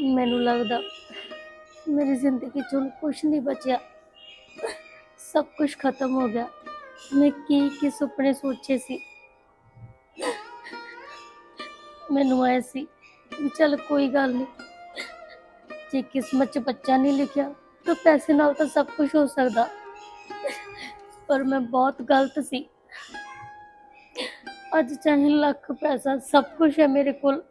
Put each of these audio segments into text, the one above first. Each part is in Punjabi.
ਮੈਨੂੰ ਲੱਗਦਾ ਮੇਰੀ ਜ਼ਿੰਦਗੀ ਚੋਂ ਕੁਝ ਨਹੀਂ ਬਚਿਆ। ਸਭ ਕੁਝ ਖਤਮ ਹੋ ਗਿਆ। ਮੈਂ ਕੀ ਕੀ ਸੁਪਨੇ ਸੋਚੇ ਸੀ। ਮੈਨੂੰ ਆਇਆ ਸੀ ਵੀ ਚੱਲ ਕੋਈ ਗੱਲ ਨਹੀਂ। ਜੇ ਕਿਸਮਤ 'ਚ ਬੱਚਾ ਨਹੀਂ ਲਿਖਿਆ ਤਾਂ ਪੈਸੇ ਨਾਲ ਤਾਂ ਸਭ ਕੁਝ ਹੋ ਸਕਦਾ। ਪਰ ਮੈਂ ਬਹੁਤ ਗਲਤ ਸੀ। ਅੱਜ ਚਾਹੇ ਲੱਖ ਪੈਸਾ ਸਭ ਕੁਝ ਹੈ ਮੇਰੇ ਕੋਲ।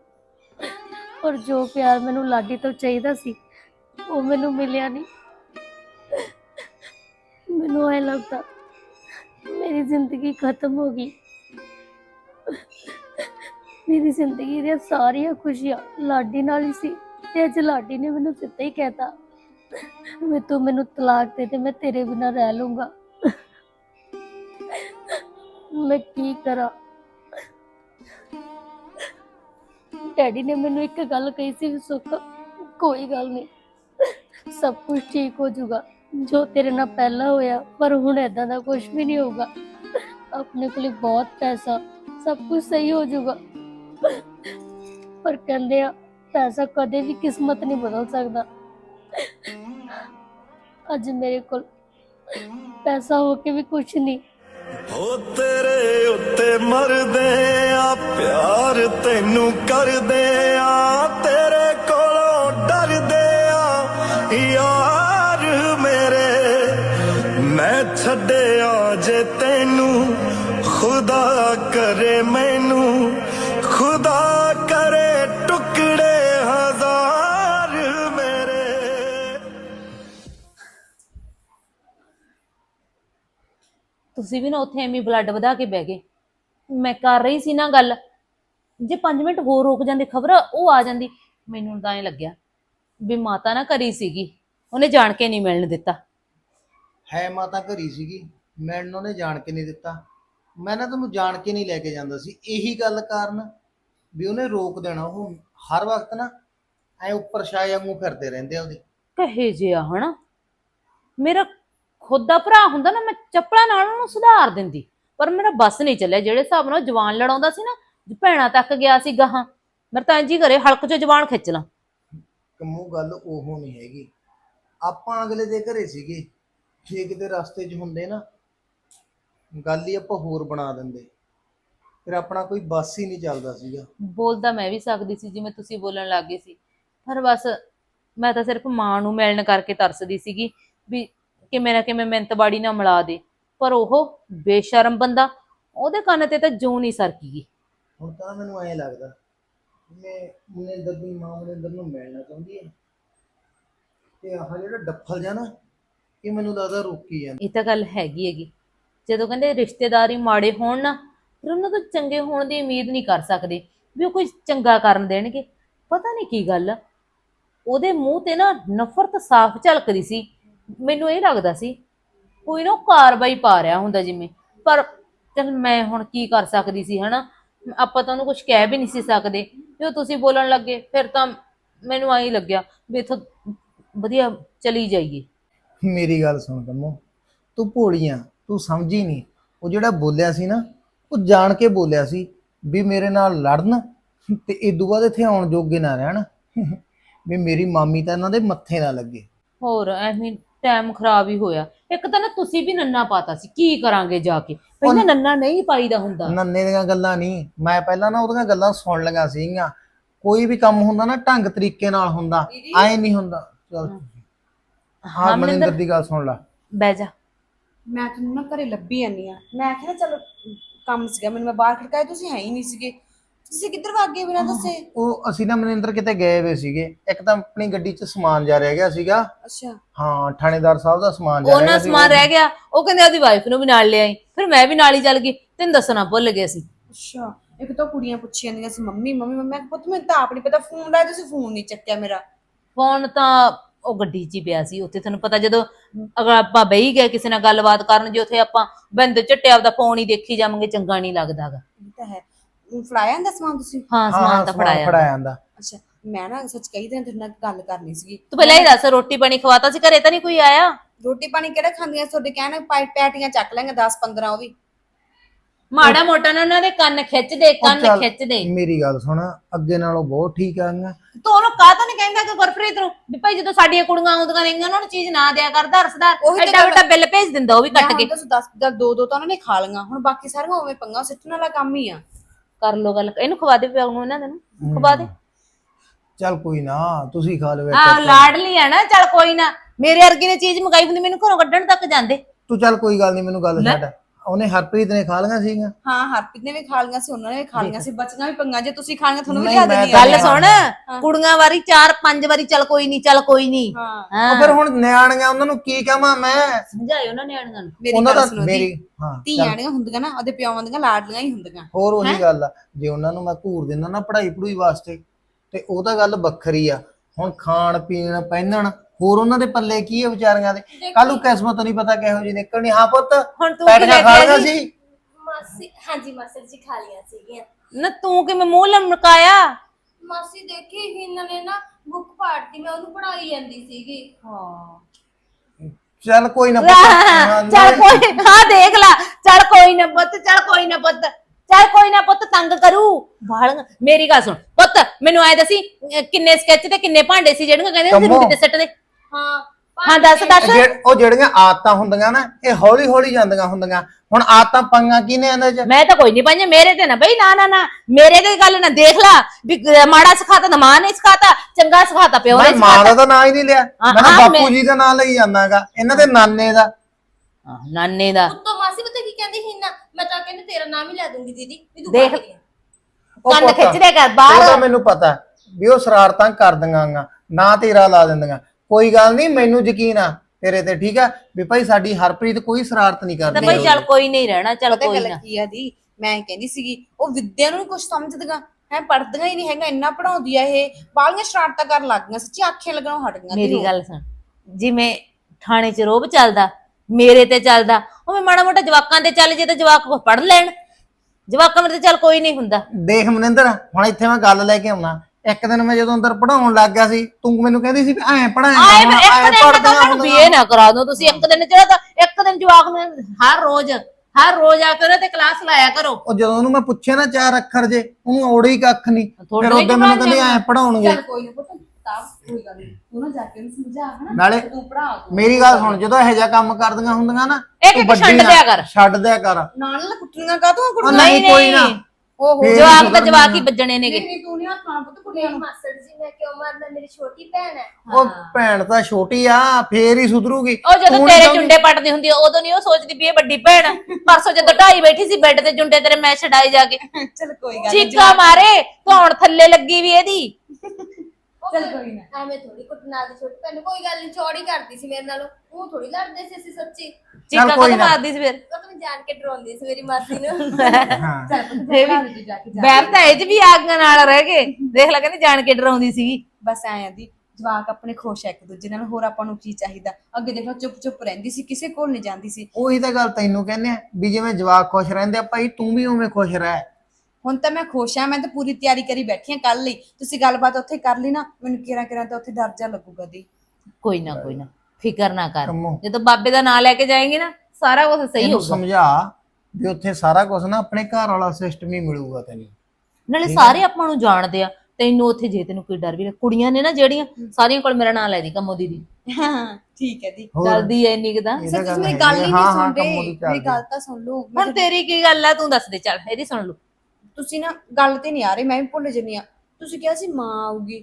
ਪਰ ਜੋ ਪਿਆਰ ਮੈਨੂੰ ਲਾਡੀ ਤੋਂ ਚਾਹੀਦਾ ਸੀ, ਉਹ ਮੈਨੂੰ ਮਿਲਿਆ ਨਹੀਂ। ਮੈਨੂੰ ਐ ਲੱਗਦਾ, ਮੇਰੀ ਜ਼ਿੰਦਗੀ ਖਤਮ ਹੋ ਗਈ। ਮੇਰੀ ਜ਼ਿੰਦਗੀ ਦੀਆਂ ਸਾਰੀਆਂ ਖੁਸ਼ੀਆਂ ਲਾਡੀ ਨਾਲ ਹੀ ਸੀ ਤੇ ਅੱਜ ਲਾਡੀ ਨੇ ਮੈਨੂੰ ਸਿੱਧਾ ਹੀ ਕਹਿਤਾ ਮੈਂ ਤੂੰ ਮੈਨੂੰ ਤਲਾਕ ਦੇ ਤੇ ਮੈਂ ਤੇਰੇ ਬਿਨਾਂ ਰਹਿ ਲੂੰਗਾ ਮੈਂ ਕੀ ਕਰਾਂ? ਡੈਡੀ ਨੇ ਮੈਨੂੰ ਇੱਕ ਗੱਲ ਕਹੀ ਸੀ ਵੀ ਸੁੱਖ, ਕੋਈ ਗੱਲ ਨਹੀਂ। ਸਭ ਕੁਝ ਠੀਕ ਹੋ ਜਾਊਗਾ। ਜੋ ਤੇਰੇ ਨਾਲ ਪਹਿਲਾਂ ਹੋਇਆ, ਪਰ ਹੁਣ ਐਦਾਂ ਦਾ ਕੁਝ ਵੀ ਨਹੀਂ ਹੋਊਗਾ। ਆਪਣੇ ਕੋਲ ਬਹੁਤ ਪੈਸਾ, ਸਭ ਕੁਝ ਸਹੀ ਹੋ ਜਾਊਗਾ। ਪਰ ਕਹਿੰਦੇ ਆ, ਪੈਸਾ ਕਦੇ ਵੀ ਕਿਸਮਤ ਨਹੀਂ ਬਦਲ ਸਕਦਾ। ਅੱਜ ਮੇਰੇ ਕੋਲ ਪੈਸਾ ਹੋ ਕੇ ਵੀ ਕੁਝ ਨਹੀਂ। ਹੋ ਤੇਰੇ ਉੱਤੇ ਮਰਦੇ ਆ, ਪਿਆਰ ਤੈਨੂੰ ਕਰਦੇ ਆ, ਤੇਰੇ ਕੋਲੋਂ ਡਰਦੇ ਆ, ਯਾਰ ਮੇਰੇ, ਮੈਂ ਛੱਡਿਆ ਜੇ ਤੈਨੂੰ ਖੁਦਾ ਕਰੇ ਮੈਨੂੰ। ਤੁਸੀਂ ਵੀ ਨਾ ਉੱਥੇ ਐਵੇਂ ਬਲੱਡ ਵਧਾ ਕੇ ਬਹਿ ਗਏ। ਮੈਂ ਕਰ ਰਹੀ ਸੀ ਨਾ ਗੱਲ। ਜੇ 5 ਮਿੰਟ ਹੋਰ ਰੁਕ ਜਾਂਦੇ ਖਬਰ ਉਹ ਆ ਜਾਂਦੀ। ਮੈਨੂੰ ਤਾਂ ਐ ਲੱਗਿਆ ਵੀ ਮਾਤਾ ਨਾ ਕਰੀ ਸੀਗੀ। ਉਹਨੇ ਜਾਣ ਕੇ ਨਹੀਂ ਮਿਲਣ ਦਿੱਤਾ। ਹੈ ਮਾਤਾ ਘਰੀ ਸੀਗੀ। ਮੈਨੂੰ ਉਹਨੇ ਜਾਣ ਕੇ ਨਹੀਂ ਦਿੱਤਾ। ਮੈਂ ਨਾ ਤੈਨੂੰ ਜਾਣ ਕੇ ਨਹੀਂ ਲੈ ਕੇ ਜਾਂਦਾ ਸੀ। ਇਹੀ ਗੱਲ ਕਾਰਨ ਵੀ ਉਹਨੇ ਰੋਕ ਦੇਣਾ। ਉਹ ਹਰ ਵਕਤ ਨਾ ਐ ਉੱਪਰ ਛਾਏ ਵਾਂਗੂ ਫਿਰਦੇ ਰਹਿੰਦੇ ਆ ਉਹਦੇ। ਕਹੇ ਜਿਆ ਹਨਾ। ਮੇਰਾ ਖੁਦ ਦਾ ਭਰਾ ਹੁੰਦਾ ਨਾ ਮੈਂ ਚੱਪਲਾਂ ਨਾਲ ਉਹਨੂੰ ਸੁਧਾਰ ਦਿੰਦੀ। ਪਰ ਮੇਰਾ ਬੱਸ ਨਹੀਂ ਚੱਲਿਆ ਜਿਹੜੇ ਹਿਸਾਬ ਨਾਲ ਜਵਾਨ ਲੜਾਉਂਦਾ ਸੀ ਨਾ ਭੈਣਾ ਤੱਕ ਗਿਆ ਸੀ ਗਾਹਾਂ। ਮੇਰੇ ਤਾਂ ਇੰਜੀ ਕਰੇ ਹਲਕ ਚੋਂ ਜਵਾਨ ਖਿੱਚ ਲਾਂ। ਕੰਮੂ ਗੱਲ ਉਹ ਨਹੀਂ ਹੈਗੀ। ਆਪਾਂ ਅਗਲੇ ਦੇ ਘਰੇ ਸੀਗੇ ਜੇ ਕਿਤੇ ਰਸਤੇ 'ਚ ਹੁੰਦੇ ਨਾ ਗੱਲ ਹੀ ਆਪਾਂ ਹੋਰ ਬਣਾ ਦਿੰਦੇ। ਫਿਰ ਆਪਣਾ ਕੋਈ ਬੱਸ ਹੀ ਨਹੀਂ ਚੱਲਦਾ ਸੀਗਾ। ਬੋਲਦਾ ਮੈਂ ਵੀ ਸਕਦੀ ਸੀ ਜਿਵੇਂ ਤੁਸੀਂ ਬੋਲਣ ਲੱਗ ਸੀ। ਪਰ ਬਸ ਮੈਂ ਤਾਂ ਸਿਰਫ ਮਾਂ ਨੂੰ ਮਿਲਣ ਕਰਕੇ ਤਰਸਦੀ ਸੀਗੀ ਵੀ ਕਿ ਮੇਰਾ ਕਿਵੇਂ ਮਿੰਤਬਾੜੀ ਨਾ ਮਿਲਾ ਦੇ। ਪਰ ਉਹ ਬੇਸ਼ਰਮ ਬੰਦਾ ਉਹਦੇ ਕੰਨ ਤੇ ਤਾਂ ਜੂ ਨਹੀਂ ਸਰਕੀ ਗਈ ਹੁਣ ਤਾਂ ਮੈਨੂੰ ਐਂ ਲੱਗਦਾ ਮੈਂ ਮਨਿੰਦਰ ਦੀ ਮਾਂ ਮਨਿੰਦਰ ਨੂੰ ਮਿਲਣਾ ਚਾਹੁੰਦੀ ਹੈ ਤੇ ਆਹ ਜਿਹੜਾ ਡੱਫਲ ਜਾ ਨਾ ਇਹ ਮੈਨੂੰ ਲੱਗਦਾ ਰੋਕੀ ਜਾਂਦਾ। ਇਹ ਤਾਂ ਗੱਲ ਹੈਗੀ ਹੈਗੀ। ਜਦੋਂ ਕਹਿੰਦੇ ਰਿਸ਼ਤੇਦਾਰੀ ਮਾੜੇ ਹੋਣ ਨਾ ਫਿਰ ਉਹਨਾਂ ਤੋਂ ਚੰਗੇ ਹੋਣ ਦੀ ਉਮੀਦ ਨਹੀਂ ਕਰ ਸਕਦੇ ਵੀ ਉਹ ਕੋਈ ਚੰਗਾ ਕਰਨ ਦੇਣਗੇ। ਪਤਾ ਨਹੀਂ ਕੀ ਗੱਲ। ਉਹਦੇ ਮੂੰਹ ਤੇ ਨਾ ਨਫ਼ਰਤ ਸਾਫ਼ ਝਲਕਦੀ ਸੀ। ਮੈਨੂੰ ਇਹ ਲੱਗਦਾ ਸੀ ਕੋਈ ਨਾ ਕਾਰਵਾਈ ਪਾ ਰਿਹਾ ਹੁੰਦਾ ਜਿਵੇਂ ਪਰ ਚਲ ਮੈਂ ਹੁਣ ਕੀ ਕਰ ਸਕਦੀ ਸੀ ਹਨਾ? ਆਪਾਂ ਤਾਂ ਉਹਨੂੰ ਕੁਝ ਕਹਿ ਵੀ ਨਹੀਂ ਸੀ ਸਕਦੇ। ਜੋ ਤੁਸੀਂ ਬੋਲਣ ਲੱਗੇ ਫਿਰ ਤਾਂ ਮੈਨੂੰ ਆਈ ਲੱਗਿਆ ਵੀ ਇੱਥੋਂ ਵਧੀਆ ਚਲੀ ਜਾਈਏ। ਮੇਰੀ ਗੱਲ ਸੁਣ ਕੰਮੋ ਤੂੰ ਭੋਲੀਆਂ ਤੂੰ ਸਮਝੀ ਨਹੀਂ। ਉਹ ਜਿਹੜਾ ਬੋਲਿਆ ਸੀ ਨਾ ਉਹ ਜਾਣ ਕੇ ਬੋਲਿਆ ਸੀ ਵੀ ਮੇਰੇ ਨਾਲ ਲੜਨ ਤੇ ਇਦੋਂ ਬਾਅਦ ਇੱਥੇ ਆਉਣ ਜੋਗੇ ਨਾ ਰਹਿਣ। ਵੀ ਮੇਰੀ ਮਾਮੀ ਤਾਂ ਇਹਨਾਂ ਦੇ ਮੱਥੇ ਨਾ ਲੱਗੇ। ਹੋਰ ਐਵੇਂ ਟਾਈਮ ਖਰਾਬ ਹੀ ਹੋਇਆ। ਇੱਕ ਤਾਂ ਨਾ ਤੁਸੀਂ ਵੀ ਨੰਨਾ ਪਾਤਾ ਸੀ ਕੀ ਕਰਾਂਗੇ ਜਾ ਕੇ? ਪਹਿਲਾਂ ਨੰਨਾ ਨਹੀਂ ਪਾਈਦਾ ਹੁੰਦਾ। ਨੰਨੇ ਦੀਆਂ ਗੱਲਾਂ ਨਹੀਂ ਮੈਂ ਪਹਿਲਾਂ ਨਾ ਉਹਦੀਆਂ ਗੱਲਾਂ ਸੁਣ ਲਈਆਂ ਸੀਗੀਆਂ। ਕੋਈ ਵੀ ਕੰਮ ਹੁੰਦਾ ਨਾ ਢੰਗ ਤਰੀਕੇ ਨਾਲ ਹੁੰਦਾ ਐ ਨਹੀਂ ਹੁੰਦਾ। ਚਲ। ਹਾਂ। ਮਨਿੰਦਰ। ਦੀ ਗੱਲ ਸੁਣ ਲੈ। ਬਹਿ ਜਾ। ਮੈਂ ਤੁਹਾਨੂੰ ਨਾ ਘਰੇ ਲੱਭੀ ਜਾਂਦੀ ਆ ਮੈਂ ਕਿਹਾ ਚਲੋ ਕੰਮ ਸੀਗਾ ਮੈਨੂੰ ਮੈਂ ਬਾਹਰ ਖੜਕਾਇਆ ਤੁਸੀਂ ਹੈ ਹੀ ਨਹੀਂ ਸੀਗੇ। ਤੁਸੀਂ ਕਿੱਧਰ ਗਏ ਬਿਨਾਂ ਦੱਸੇ? ਉਹ ਅਸੀਂ ਨਾ ਮਨਿੰਦਰ ਕਿਤੇ ਗਏ ਹੋਏ ਸੀਗੇ। ਇੱਕ ਤਾਂ ਆਪਣੀ ਗੱਡੀ 'ਚ ਸਮਾਨ ਜਾ ਰਹਿ ਗਿਆ ਸੀਗਾ। ਅੱਛਾ। ਹਾਂ ਥਾਣੇਦਾਰ ਸਾਹਿਬ ਦਾ ਸਮਾਨ ਜਾ ਰਹਿ ਉਹਨਾਂ ਗਿਆ ਸੀ ਸਮਾਨ ਰਹਿ ਗਿਆ। ਉਹ ਕਹਿੰਦੇ ਉਹਦੀ ਵਾਈਫ ਨੂੰ ਵੀ ਨਾਲ ਲਿਆਈ। ਫਿਰ ਮੈਂ ਵੀ ਨਾਲ ਹੀ ਚੱਲ ਗਈ। ਤੈਨੂੰ ਦੱਸਣਾ ਭੁੱਲ ਗਏ ਸੀ ਅੱਛਾ। ਇੱਕ ਤਾਂ ਕੁੜੀਆਂ ਪੁੱਛੀ ਜਾਂਦੀਆਂ ਸੀ ਮੰਮੀ ਮੰਮੀ ਮੰਮੀ। ਮੈਂ ਕਿਹਾ, ਪੁੱਤ ਮੈਨੂੰ ਤਾਂ ਆਪ ਨਹੀਂ ਪਤਾ। ਫੋਨ ਲਾਇਆ ਤੁਸੀਂ ਫੋਨ ਨਹੀਂ ਚੱਕਿਆ ਮੇਰਾ। ਫੋਨ ਤਾਂ ਉਹ ਗੱਡੀ 'ਚ ਹੀ ਪਿਆ ਸੀ। ਉੱਥੇ ਤੁਹਾਨੂੰ ਪਤਾ ਜਦੋਂ ਅਗਰ ਆਪਾਂ ਬਈ ਗਏ ਕਿਸੇ ਨਾਲ ਗੱਲਬਾਤ ਕਰਨ ਜੇ ਉੱਥੇ ਆਪਾਂ ਬੰਦ ਝੱਟੇ ਆਪਦਾ ਫੋਨ ਹੀ ਦੇਖੀ ਜਾਵਾਂਗੇ ਚੰਗਾ ਨਹੀਂ ਲੱਗਦਾਗਾ। ਇਹ ਤਾਂ ਹੈ। ਫੜਾਇਆ ਹੁੰਦਾ ਸਮਾਨ ਤੁਸੀਂ? ਹਾਂ ਸਮਾਨ ਤਾਂ ਸਮਾਨ ਫੜਾਇਆ ਫੜਾਇਆ ਜਾਂਦਾ ਅੱਛਾ ਮੈਂ ਨਾ ਸੱਚ ਕਹੀ ਤੇ ਤੁਹਾਡੇ ਨਾਲ ਗੱਲ ਕਰਨੀ ਸੀਗੀ। ਤੂੰ ਪਹਿਲਾਂ ਹੀ ਦੱਸ ਰੋਟੀ ਪਾਣੀ ਖਵਾਤਾ ਸੀ ਘਰੇ ਤਾਂ ਨਹੀਂ ਕੋਈ ਆਇਆ? ਰੋਟੀ ਪਾਣੀ ਕਿਹੜਾ ਖਾਂਦੀਆਂ? ਤੁਹਾਡੇ ਕਹਿਣ ਪੈ- ਪੈਟੀਆਂ ਚੱਕ ਲੈਂਗੇ 10 15 ਉਹ ਵੀ। ਮਾੜਾ ਮੋਟਾ ਨਾ ਉਹਨਾਂ ਦੇ ਕੰਨ ਖਿੱਚ ਦੇ ਕੰਨ ਚੱਲ, ਖਿੱਚ ਦੇ। ਮੇਰੀ ਗੱਲ ਸੁਣ ਅੱਗੇ ਨਾਲੋਂ ਬਹੁਤ ਠੀਕ ਆਂਗਾ ਤੂੰ ਉਹਨੂੰ ਕਾਹ ਤਾਂ ਨਹੀਂ ਕਹਿੰਦਾ ਕਿ ਗੁਰਪ੍ਰੀਤ ਨੂੰ? ਵੀ ਭਾਈ ਜਦੋਂ ਸਾਡੀਆਂ ਕੁੜੀਆਂ ਆਉਂਦੀਆਂ ਨੇ ਉਹਨਾਂ ਨੂੰ ਚੀਜ਼ ਨਾ ਦਿਆ ਕਰ ਦਰਸਦਾਰ ਉਹੀ ਤਾਂ ਐਡਾ ਗੱਲ- ਵੱਡਾ ਬਿੱਲ ਭੇਜ ਦਿੰਦਾ ਉਹ ਵੀ ਕੱਟ ਕੇ। ਦੱਸ 10 ਦਾ ਦੋ ਦੋ ਤਾਂ ਉਹਨਾਂ ਨੇ ਖਾ ਲਈਆਂ। ਹੁਣ ਬਾਕੀ ਸਾਰੀਆਂ ਉਵੇਂ ਪੰਗਾ ਸਿੱਟਣ ਵਾਲਾ ਕੰਮ ਹੀ ਆ। ਕਰ ਲੋ ਗੱਲ। ਇਹਨੂੰ ਖਵਾ ਦੇ ਨੂੰ ਇਹਨਾਂ ਦੇ ਨੂੰ। ਖਵਾ ਦੇ। ਚੱਲ ਕੋਈ ਨਾ ਤੁਸੀਂ ਖਾ ਲਵੇ ਆ ਲਾਡਲੀ ਆ ਨਾ ਚੱਲ ਕੋਈ ਨਾ। ਮੇਰੇ ਵਰਗੀ ਨੇ ਚੀਜ਼ ਮੰਗਾਈ ਹੁੰਦੀ ਮੈਨੂੰ ਘਰੋਂ ਕੱਢਣ ਤੱਕ ਜਾਂਦੇ। ਤੂੰ ਚੱਲ ਕੋਈ ਗੱਲ ਨਹੀਂ ਮੈਨੂੰ ਗੱਲ ਛੱਡ। ਉਹਨੇ ਹਰਪ੍ਰੀਤ ਨੇ ਖਾ ਲਈਆਂ ਸੀਗੀਆਂ। ਹਾਂ ਹਰਪ੍ਰੀਤ ਨੇ ਵੀ ਖਾ ਲਈਆਂ ਸੀ ਉਹਨਾਂ ਨੇ ਵੀ ਖਾ ਲਈਆਂ ਸੀ। ਬਚੀਆਂ ਵੀ ਪੰਗਾ ਜੇ ਤੁਸੀਂ ਖਾਣੀਆਂ ਤੁਹਾਨੂੰ ਵੀ ਨਹੀਂ, ਲਿਆ ਦੇਣੀ ਗੱਲ ਸੁਣ ਕੁੜੀਆਂ ਵਾਰੀ ਚਾਰ ਪੰਜ ਵਾਰੀ ਚੱਲ ਕੋਈ ਨਹੀਂ ਚੱਲ ਕੋਈ ਨਹੀਂ ਹਾਂ। ਫਿਰ ਹੁਣ ਨਿਆਣੀਆਂ ਉਹਨਾਂ ਨੂੰ ਕੀ ਕਹਾਂ ਮੈਂ? ਸਮਝਾਇਓ ਉਹਨਾਂ ਨਿਆਣੀਆਂ ਨੂੰ। ਮੇਰੀ ਉਹਨਾਂ ਗੱਲ ਸੁਣੋ ਮੇਰੀ ਹਾਂ ਧੀਆਂ ਦੀਆਂ ਹੁੰਦੀਆਂ ਨਾ ਉਹਦੇ ਪਿਓਾਂ ਦੀਆਂ ਲਾਡਲੀਆਂ ਹੀ ਹੁੰਦੀਆਂ। ਹੋਰ ਉਹੀ ਗੱਲ ਆ ਜੇ ਉਹਨਾਂ ਨੂੰ ਮੈਂ ਘੂਰ ਦਿੰਦਾ ਨਾ ਪੜ੍ਹਾਈ ਪੜੂਈ ਵਾਸਤੇ ਤੇ ਉਹ ਤਾਂ ਗੱਲ ਵੱਖਰੀ ਆ। ਹੁਣ ਖਾਣ ਪੀਣ ਪਹਿਨਣ ਹੋਰ ਉਹਨਾਂ ਦੇ ਪੱਲੇ ਕੀ ਆ ਵਿਚਾਰੀਆਂ ਦੇ? ਕੱਲ ਨੂੰ ਕਿਸਮਤ ਨਹੀਂ ਪਤਾ ਕਿਹੋ ਜੀ ਨਿਕਲਣੀ ਹਾਂ ਪੁੱਤ ਹੁਣ ਤੂੰ ਕੀ ਪੈਟੀਆਂ ਲੈ ਖਾ ਆਈ ਸੀ? ਮਾਸੀ ਹਾਂਜੀ ਮਾਸੀ ਜੀ ਖਾ ਲਿਆ ਸੀਗੀਆਂ। ਨਾ ਤੂੰ ਕਿਵੇਂ ਮੂੰਹ ਲਮਕਾਇਆ? ਮਾਸੀ ਦੇਖੀ ਹੀ ਇਹਨਾਂ ਨੇ ਨਾ ਬੁੱਕ ਪਾੜਤੀ ਮੈਂ ਉਹਨੂੰ ਪੜਾਈ ਜਾਂਦੀ ਸੀਗੀ। ਚੱਲ ਕੋਈ ਨਾ ਪੁੱਤ। ਚੱਲ ਕੋਈ ਹਾਂ ਦੇਖ ਲੈ। ਚੱਲ ਕੋਈ ਨਾ ਪੁੱਤ ਚੱਲ ਕੋਈ ਨਾ ਪੁੱਤ। ਚੱਲ ਕੋਈ ਨਾ ਪੁੱਤ ਤੰਗ ਕਰੂ। ਬਾਲ ਮੇਰੀ ਗੱਲ ਸੁਣ। ਪੁੱਤ ਮੈਨੂੰ ਐ ਦੱਸੀ ਅਹ ਕਿੰਨੇ ਸਕੈਚ ਤੇ ਕਿੰਨੇ ਭਾਂਡੇ ਸੀ ਜਿਹੜੀਆਂ ਕਹਿੰਦੇ ਸੀ ਕੰਮੋ। ਰੂਟੀ ਤੇ ਸੱਟ ਦੇ? ਹਾਂ ਹਾਂ ਦੱਸ ਦੱਸ। ਉਹ ਜਿਹੜੀਆਂ ਆਦਤਾਂ ਹੁੰਦੀਆਂ ਨਾ ਇਹ ਹੌਲੀ ਹੌਲੀ ਜਾਂਦੀਆਂ ਹੁੰਦੀਆਂ। ਹੁਣ ਆਦਤਾਂ ਪੰਗਾ ਕਿਨੇ ਇਹਦੇ ਚ? ਮੈਂ ਤਾਂ ਕੋਈ ਨਹੀਂ ਪਾਈਆਂ ਮੇਰੇ ਤੇ ਨਾ ਬਈ ਨਾ ਨਾ ਨਾ। ਮੇਰੇ ਤੇ ਗੱਲ ਨਾ ਦੇਖ ਲਾ ਵੀ ਗ- ਮਾੜਾ ਸਿਖਾਤਾ ਤਾਂ ਮਾਂ ਨੇ ਸਿਖਾਤਾ ਚੰਗਾ ਸਿਖਾਤਾ ਪਿਓ ਨੇ ਮੈਂ ਮਾਂ ਸਿਖਾਤਾ। ਦਾ ਤਾਂ ਨਾਂ ਹੀ ਨਹੀਂ ਲਿਆ। ਮੈਂ ਤਾਂ ਹਾਂ, ਬਾਪੂ ਮੈਂ- ਜੀ ਦਾ ਨਾਂ ਲਈ ਜਾਂਦਾਗਾ ਇਹਨਾਂ ਦੇ ਨਾਨੇ ਦਾ। ਹਾਂ, ਨਾਨੇ ਦਾ। ਉੱਤੋਂ ਮਾਸੀ ਪਤਾ ਕੀ ਕਹਿੰਦੀ ਸੀ ਨਾ ਮੈਂ ਤਾਂ ਕਹਿੰਦੀ ਤੇਰਾ ਨਾਮ ਹੀ ਲੈ ਦੂੰਗੀ ਦੀਦੀ ਵੀ ਤੂੰ ਦੇਖ। ਆ। ਉਹ ਕੰਨ ਪੁੱਤ, ਖਿੱਚਦੇ ਕਰ ਉਹ ਬਾਹਰ ਤਾਂ ਮੈਨੂੰ ਪਤਾ ਵੀ ਉਹ ਸ਼ਰਾਰਤਾਂ ਕਰਦੀਆਂ ਗਾ ਨਾ ਤੇਰਾ ਲਾ ਦਿੰਦੀਆਂ। ਕੋਈ ਗੱਲ ਨਹੀਂ ਮੈਨੂੰ ਯਕੀਨ ਆ ਤੇਰੇ ਤੇ ਠੀਕ ਆ? ਵੀ ਭਾਈ ਸਾਡੀ ਹਰਪ੍ਰੀਤ ਕੋਈ ਸ਼ਰਾਰਤ ਨਹੀਂ ਤਾਂ ਕਰਦੀ। ਬਈ ਚੱਲ ਕੋਈ ਨਹੀਂ ਰਹਿਣਾ ਚੱਲ ਪਤਾ ਕੋਈ ਗੱਲ ਨਾ। ਕੀ ਆ ਦੀ ਮੈਂ ਕਹਿੰਦੀ ਸੀਗੀ ਉਹ ਵਿਦਿਆ ਨੂੰ ਕੁਝ ਸਮਝਦੀਆਂ। ਹੈ ਪੜਦੀਆਂ ਹੀ ਨਹੀਂ ਹੈਗਾ ਇੰਨਾ ਪੜਾਉਂਦੀ ਆ ਇਹ। ਬਾਲੀਆਂ ਸ਼ਰਾਰਤਾਂ ਕਰਨ ਲੱਗ ਗਈਆਂ ਸੱਚੀ ਆਖੇ ਲੱਗਣੋਂ ਹਟ ਗਈਆਂ ਮੇਰੀ ਗੱਲ ਸੁਣ ਜਿਵੇਂ ਥਾਣੇ 'ਚ ਰੋਬ ਚੱਲਦਾ ਮੇਰੇ ਤੇ ਚੱਲਦਾ ਉਵੇਂ ਮਾੜਾ ਮੋਟਾ ਜਵਾਕਾਂ ਤੇ ਚੱਲ ਜੇ ਤਾਂ ਜਵਾਕ ਪੜ ਲੈਣ। ਜਵਾਕਾਂ ਮੇਰੇ ਤੇ ਚੱਲ ਕੋਈ ਨਹੀਂ ਹੁੰਦਾ। ਦੇਖ ਮਨਿੰਦਰ ਹੁਣ ਇੱਥੇ ਮੈਂ ਗੱਲ ਲੈ ਕੇ ਆਉਣਾ। ਇੱਕ ਦਿਨ ਮੈਂ ਜਦੋਂ ਅੰਦਰ ਪੜਾਉਣ ਲੱਗ ਗਿਆ ਸੀ ਤੂੰ ਮੈਨੂੰ ਕਹਿੰਦੀ ਸੀ ਵੀ ਐਂ ਆਏ ਪੜਾਏਗਾ ਫਿਰ ਇੱਕ ਦਿਨ ਤਾਂ ਉਹਨਾਂ ਨੂੰ ਬੀਏ ਨਾ ਕਰਾ ਦੋ ਤੁਸੀਂ ਇੱਕ ਦਿਨ ਜਿਹੜਾ ਤਾਂ ਇੱਕ ਦਿਨ ਜਵਾਕ ਨੂੰ ਹਰ ਰੋਜ਼ ਹਰ ਰੋਜ਼ ਆ ਕੇ ਉਹਦੇ ਤੇ ਕਲਾਸ ਲਾਇਆ ਕਰੋ। ਉਹ ਜਦੋਂ ਉਹਨੂੰ ਮੈਂ ਪੁੱਛਿਆ ਨਾ ਚਾਰ ਅੱਖਰ ਜੇ ਉਹਨੂੰ ਔੜੇ ਹੀ ਕੱਖ ਨਹੀਂ ਫਿਰ ਮੈਨੂੰ ਕਹਿੰਦੇ ਐਂ ਪੜਾਉਣਗੇ ਚੱਲ ਕੋਈ ਨਾ ਪੁੱਤ ਤਾਂ ਕੋਈ ਗੱਲ ਨਹੀਂ ਤੂੰ ਨਾ ਜਾ ਕੇ ਉਹਨੂੰ ਸਮਝਾ ਹਨਾ? ਨਾਲੇ ਤੂੰ ਪੜਾ ਮੇਰੀ ਗੱਲ ਸੁਣ ਜਦੋਂ ਇਹੋ ਜਿਹਾ ਕੰਮ ਕਰਦੀਆਂ ਹੁੰਦੀਆਂ ਨਾ ਇੱਕ ਤੂੰ ਇੱਕ ਵੱਡੀ ਛੱਡ ਨਾ- ਦਿਆ ਕਰ। ਛੱਡ ਦਿਆ ਕਰ। ਨਾਲ ਨਾਲ ਕੁੱਟੀਆਂ ਕਾ ਤੂੰ ਉਹ ਕੁੜੀਆਂ ਨਹੀਂ ਨਹੀਂ, ਕੋਈ ਨਾ। ਨਹੀਂ। ਓਹੋ ਫੇਰ ਹੀ ਤਾਂ ਸੁਧਰਨਾ। ਜਵਾਕ ਹੀ ਵੱਜਣੇ ਨੇਗੇ। ਨਹੀਂ ਤੂੰ ਨਹੀਂ ਹੱਥ ਪੁੱਤ ਕੁੜੀਆਂ ਨੂੰ। ਮਾਸਟਰ ਜੀ ਮੈਂ ਕਿਉਂ ਮਾਰਨਾ? ਮੇਰੀ ਛੋਟੀ ਭੈਣ ਹੈ। ਉਹ ਭੈਣ ਤਾਂ ਛੋਟੀ ਆ ਫੇਰ ਹੀ ਸੁਧਰੂਗੀ। ਉਹ ਜਦੋਂ ਤੂੰ ਨੀ ਤੇਰੇ ਚਾਹੁੰਦੀ- ਜੁੰਡੇ ਪੱਟਦੀ ਹੁੰਦੀ ਆ, ਉਦੋਂ ਨਹੀਂ ਉਹ ਸੋਚਦੀ ਵੀ ਇਹ ਵੱਡੀ ਭੈਣ ਆ। ਪਰਸੋਂ ਜਦੋਂ ਢਾਈ ਬੈਠੀ ਸੀ ਬੈੱਡ ਤੇ ਜੁੰਡੇ ਤੇਰੇ ਮੈਂ ਛਡਾਈ ਜਾ ਕੇ। ਚੱਲ ਕੋਈ ਗੱਲ ਨੀ, ਚੀਕਾ ਮਾਰੇ ਧੌਣ ਥੱਲੇ ਲੱਗੀ ਵੀ ਇਹਦੀ। ਚੱਲ ਕੋਈ ਨਾ। ਐਵੇਂ ਥੋੜੀ ਕੁੱਟਣਾ ਦੀ ਛੋਟੀ ਭੈਣ ਨੂੰ, ਕੋਈ ਗੱਲ ਨਹੀਂ ਚੌੜੀ ਕਰਦੀ ਸੀ ਮੇਰੇ ਨਾਲ। ਉਹ ਥੋੜੀ ਲੜਦੇ ਸੀ ਅਸੀਂ ਸੱਚੀ। ਚੀਕਾ ਕੋਈ ਕਦੋਂ ਨਾ। ਮਾਰਦੀ ਸੀ ਫਿਰ? ਉਹ ਤਾਂ ਮੈਂ ਜਾਣ ਕੇ ਡਰਾਉਂਦੀ ਸੀ ਮੇਰੀ ਮਾਸੀ ਨੂੰ। ਹਾਂ। ਚੱਲ ਪੁੱਤ ਇਹ ਜਾ ਵੀ- ਕੇ ਜਾ ਕੇ ਜਾ ਬੈਰ ਤਾਂ ਇਹ 'ਚ ਵੀ ਆਗਾਂ ਨਾਲ ਰਹਿ ਗਏ। ਦੇਖ ਲੈ ਕਹਿੰਦੀ ਜਾਣ ਕੇ ਡਰਾਉਂਦੀ ਸੀਗੀ। ਬਸ ਐ ਆ ਦੀ ਜਵਾਕ ਆਪਣੇ ਖੁਸ਼ ਆ ਇੱਕ ਦੂਜੇ ਨਾਲ ਹੋਰ ਆਪਾਂ ਨੂੰ ਕੀ ਚਾਹੀਦਾ? ਅੱਗੇ ਦੇਖੋ ਚੁੱਪ ਚੁੱਪ ਰਹਿੰਦੀ ਸੀ ਕਿਸੇ ਕੋਲ ਨਹੀਂ ਜਾਂਦੀ ਸੀ। ਉਹੀ ਤਾਂ ਗੱਲ ਤੈਨੂੰ ਕਹਿੰਦੇ ਆ ਵੀ ਜਿਵੇਂ ਜਵਾਕ ਖੁਸ਼ ਰਹਿੰਦੇ ਆ ਭਾਈ ਤੂੰ ਵੀ ਉਵੇਂ ਖੁਸ਼ ਰਹਿ। ਹੁਣ ਤਾਂ ਮੈਂ ਖੁਸ਼ ਆ ਮੈਂ ਤਾਂ ਪੂਰੀ ਤਿਆਰੀ ਕਰੀ ਬੈਠੀ ਆ ਕੱਲ ਲਈ। ਤੁਸੀਂ ਗੱਲਬਾਤ ਉੱਥੇ ਕਰ ਲਈ ਨਾ ਮੈਨੂੰ ਕਿਰਾਂ ਕਿਰਾਂ ਤਾਂ ਉੱਥੇ ਡਰ ਜਾ ਲੱਗੂਗਾ ਦੀ। ਕੋਈ ਨਾ ਕੋਈ ਨਾ ਫਿਕਰ ਨਾ ਕਰ। ਕੰਮੋ। ਜਦੋਂ ਬਾਬੇ ਦਾ ਨਾਮ ਲੈ ਕੇ ਜਾਏਂਗੇ ਨਾ ਸਾਰਾ ਕੁਝ ਸਹੀ ਇਹਨੂੰ ਹੋਊਗਾ। ਸਮਝਾ ਵੀ ਉੱਥੇ ਸਾਰਾ ਕੁਝ ਨਾ ਆਪਣੇ ਘਰ ਵਾਲਾ ਸਿਸਟਮ ਹੀ ਮਿਲੂਗਾ ਤੈਨੂੰ। ਨਾਲੇ ਸਾਰੇ ਆਪਾਂ ਨੂੰ ਜਾਣਦੇ ਆ ਤੈਨੂੰ ਉੱਥੇ ਜੇ ਤੈਨੂੰ ਕੋਈ ਡਰ ਵੀ ਲੱਗੇ ਕੁੜੀਆਂ ਨੇ ਨਾ ਜਿਹੜੀਆਂ ਸਾਰੀਆਂ ਕੋਲ ਮੇਰਾ ਨਾਮ ਲੈ ਦੀ ਕੰਮੋ ਦੀਦੀ। ਹਾਂ ਠੀਕ ਹੈ ਦੀ। ਹੋਰ? ਚੱਲਦੀ ਐ ਇੰਨੀ ਕੁ ਤਾਂ। ਇਹ ਸਰ ਤਾਂ ਤੁਸੀਂ ਮੇਰੀ ਗੱਲ ਆ। ਹੀ ਨਹੀਂ ਹਾਂ, ਸੁਣਦੇ ਕੰਮੋਂ ਦੀ ਮੇਰੀ ਚੱਲਦੀ। ਗੱਲ ਤਾਂ ਸੁਣ ਲਓ। ਮੈਂ ਹੁਣ ਤੇਰੀ ਕੀ ਗੱਲ ਆ ਤੂੰ ਦੱਸ ਦੇ ਚੱਲ ਇਹਦੀ ਸੁਣ ਲਓ। ਤੁਸੀਂ ਨਾ ਗੱਲ ਤੇ ਨਹੀਂ ਆ ਰਹੇ ਮੈਂ ਵੀ ਭੁੱਲ ਜੰਨੀ ਆ ਤੁਸੀਂ ਕਿਹਾ ਸੀ ਮਾਂ ਆਊਗੀ।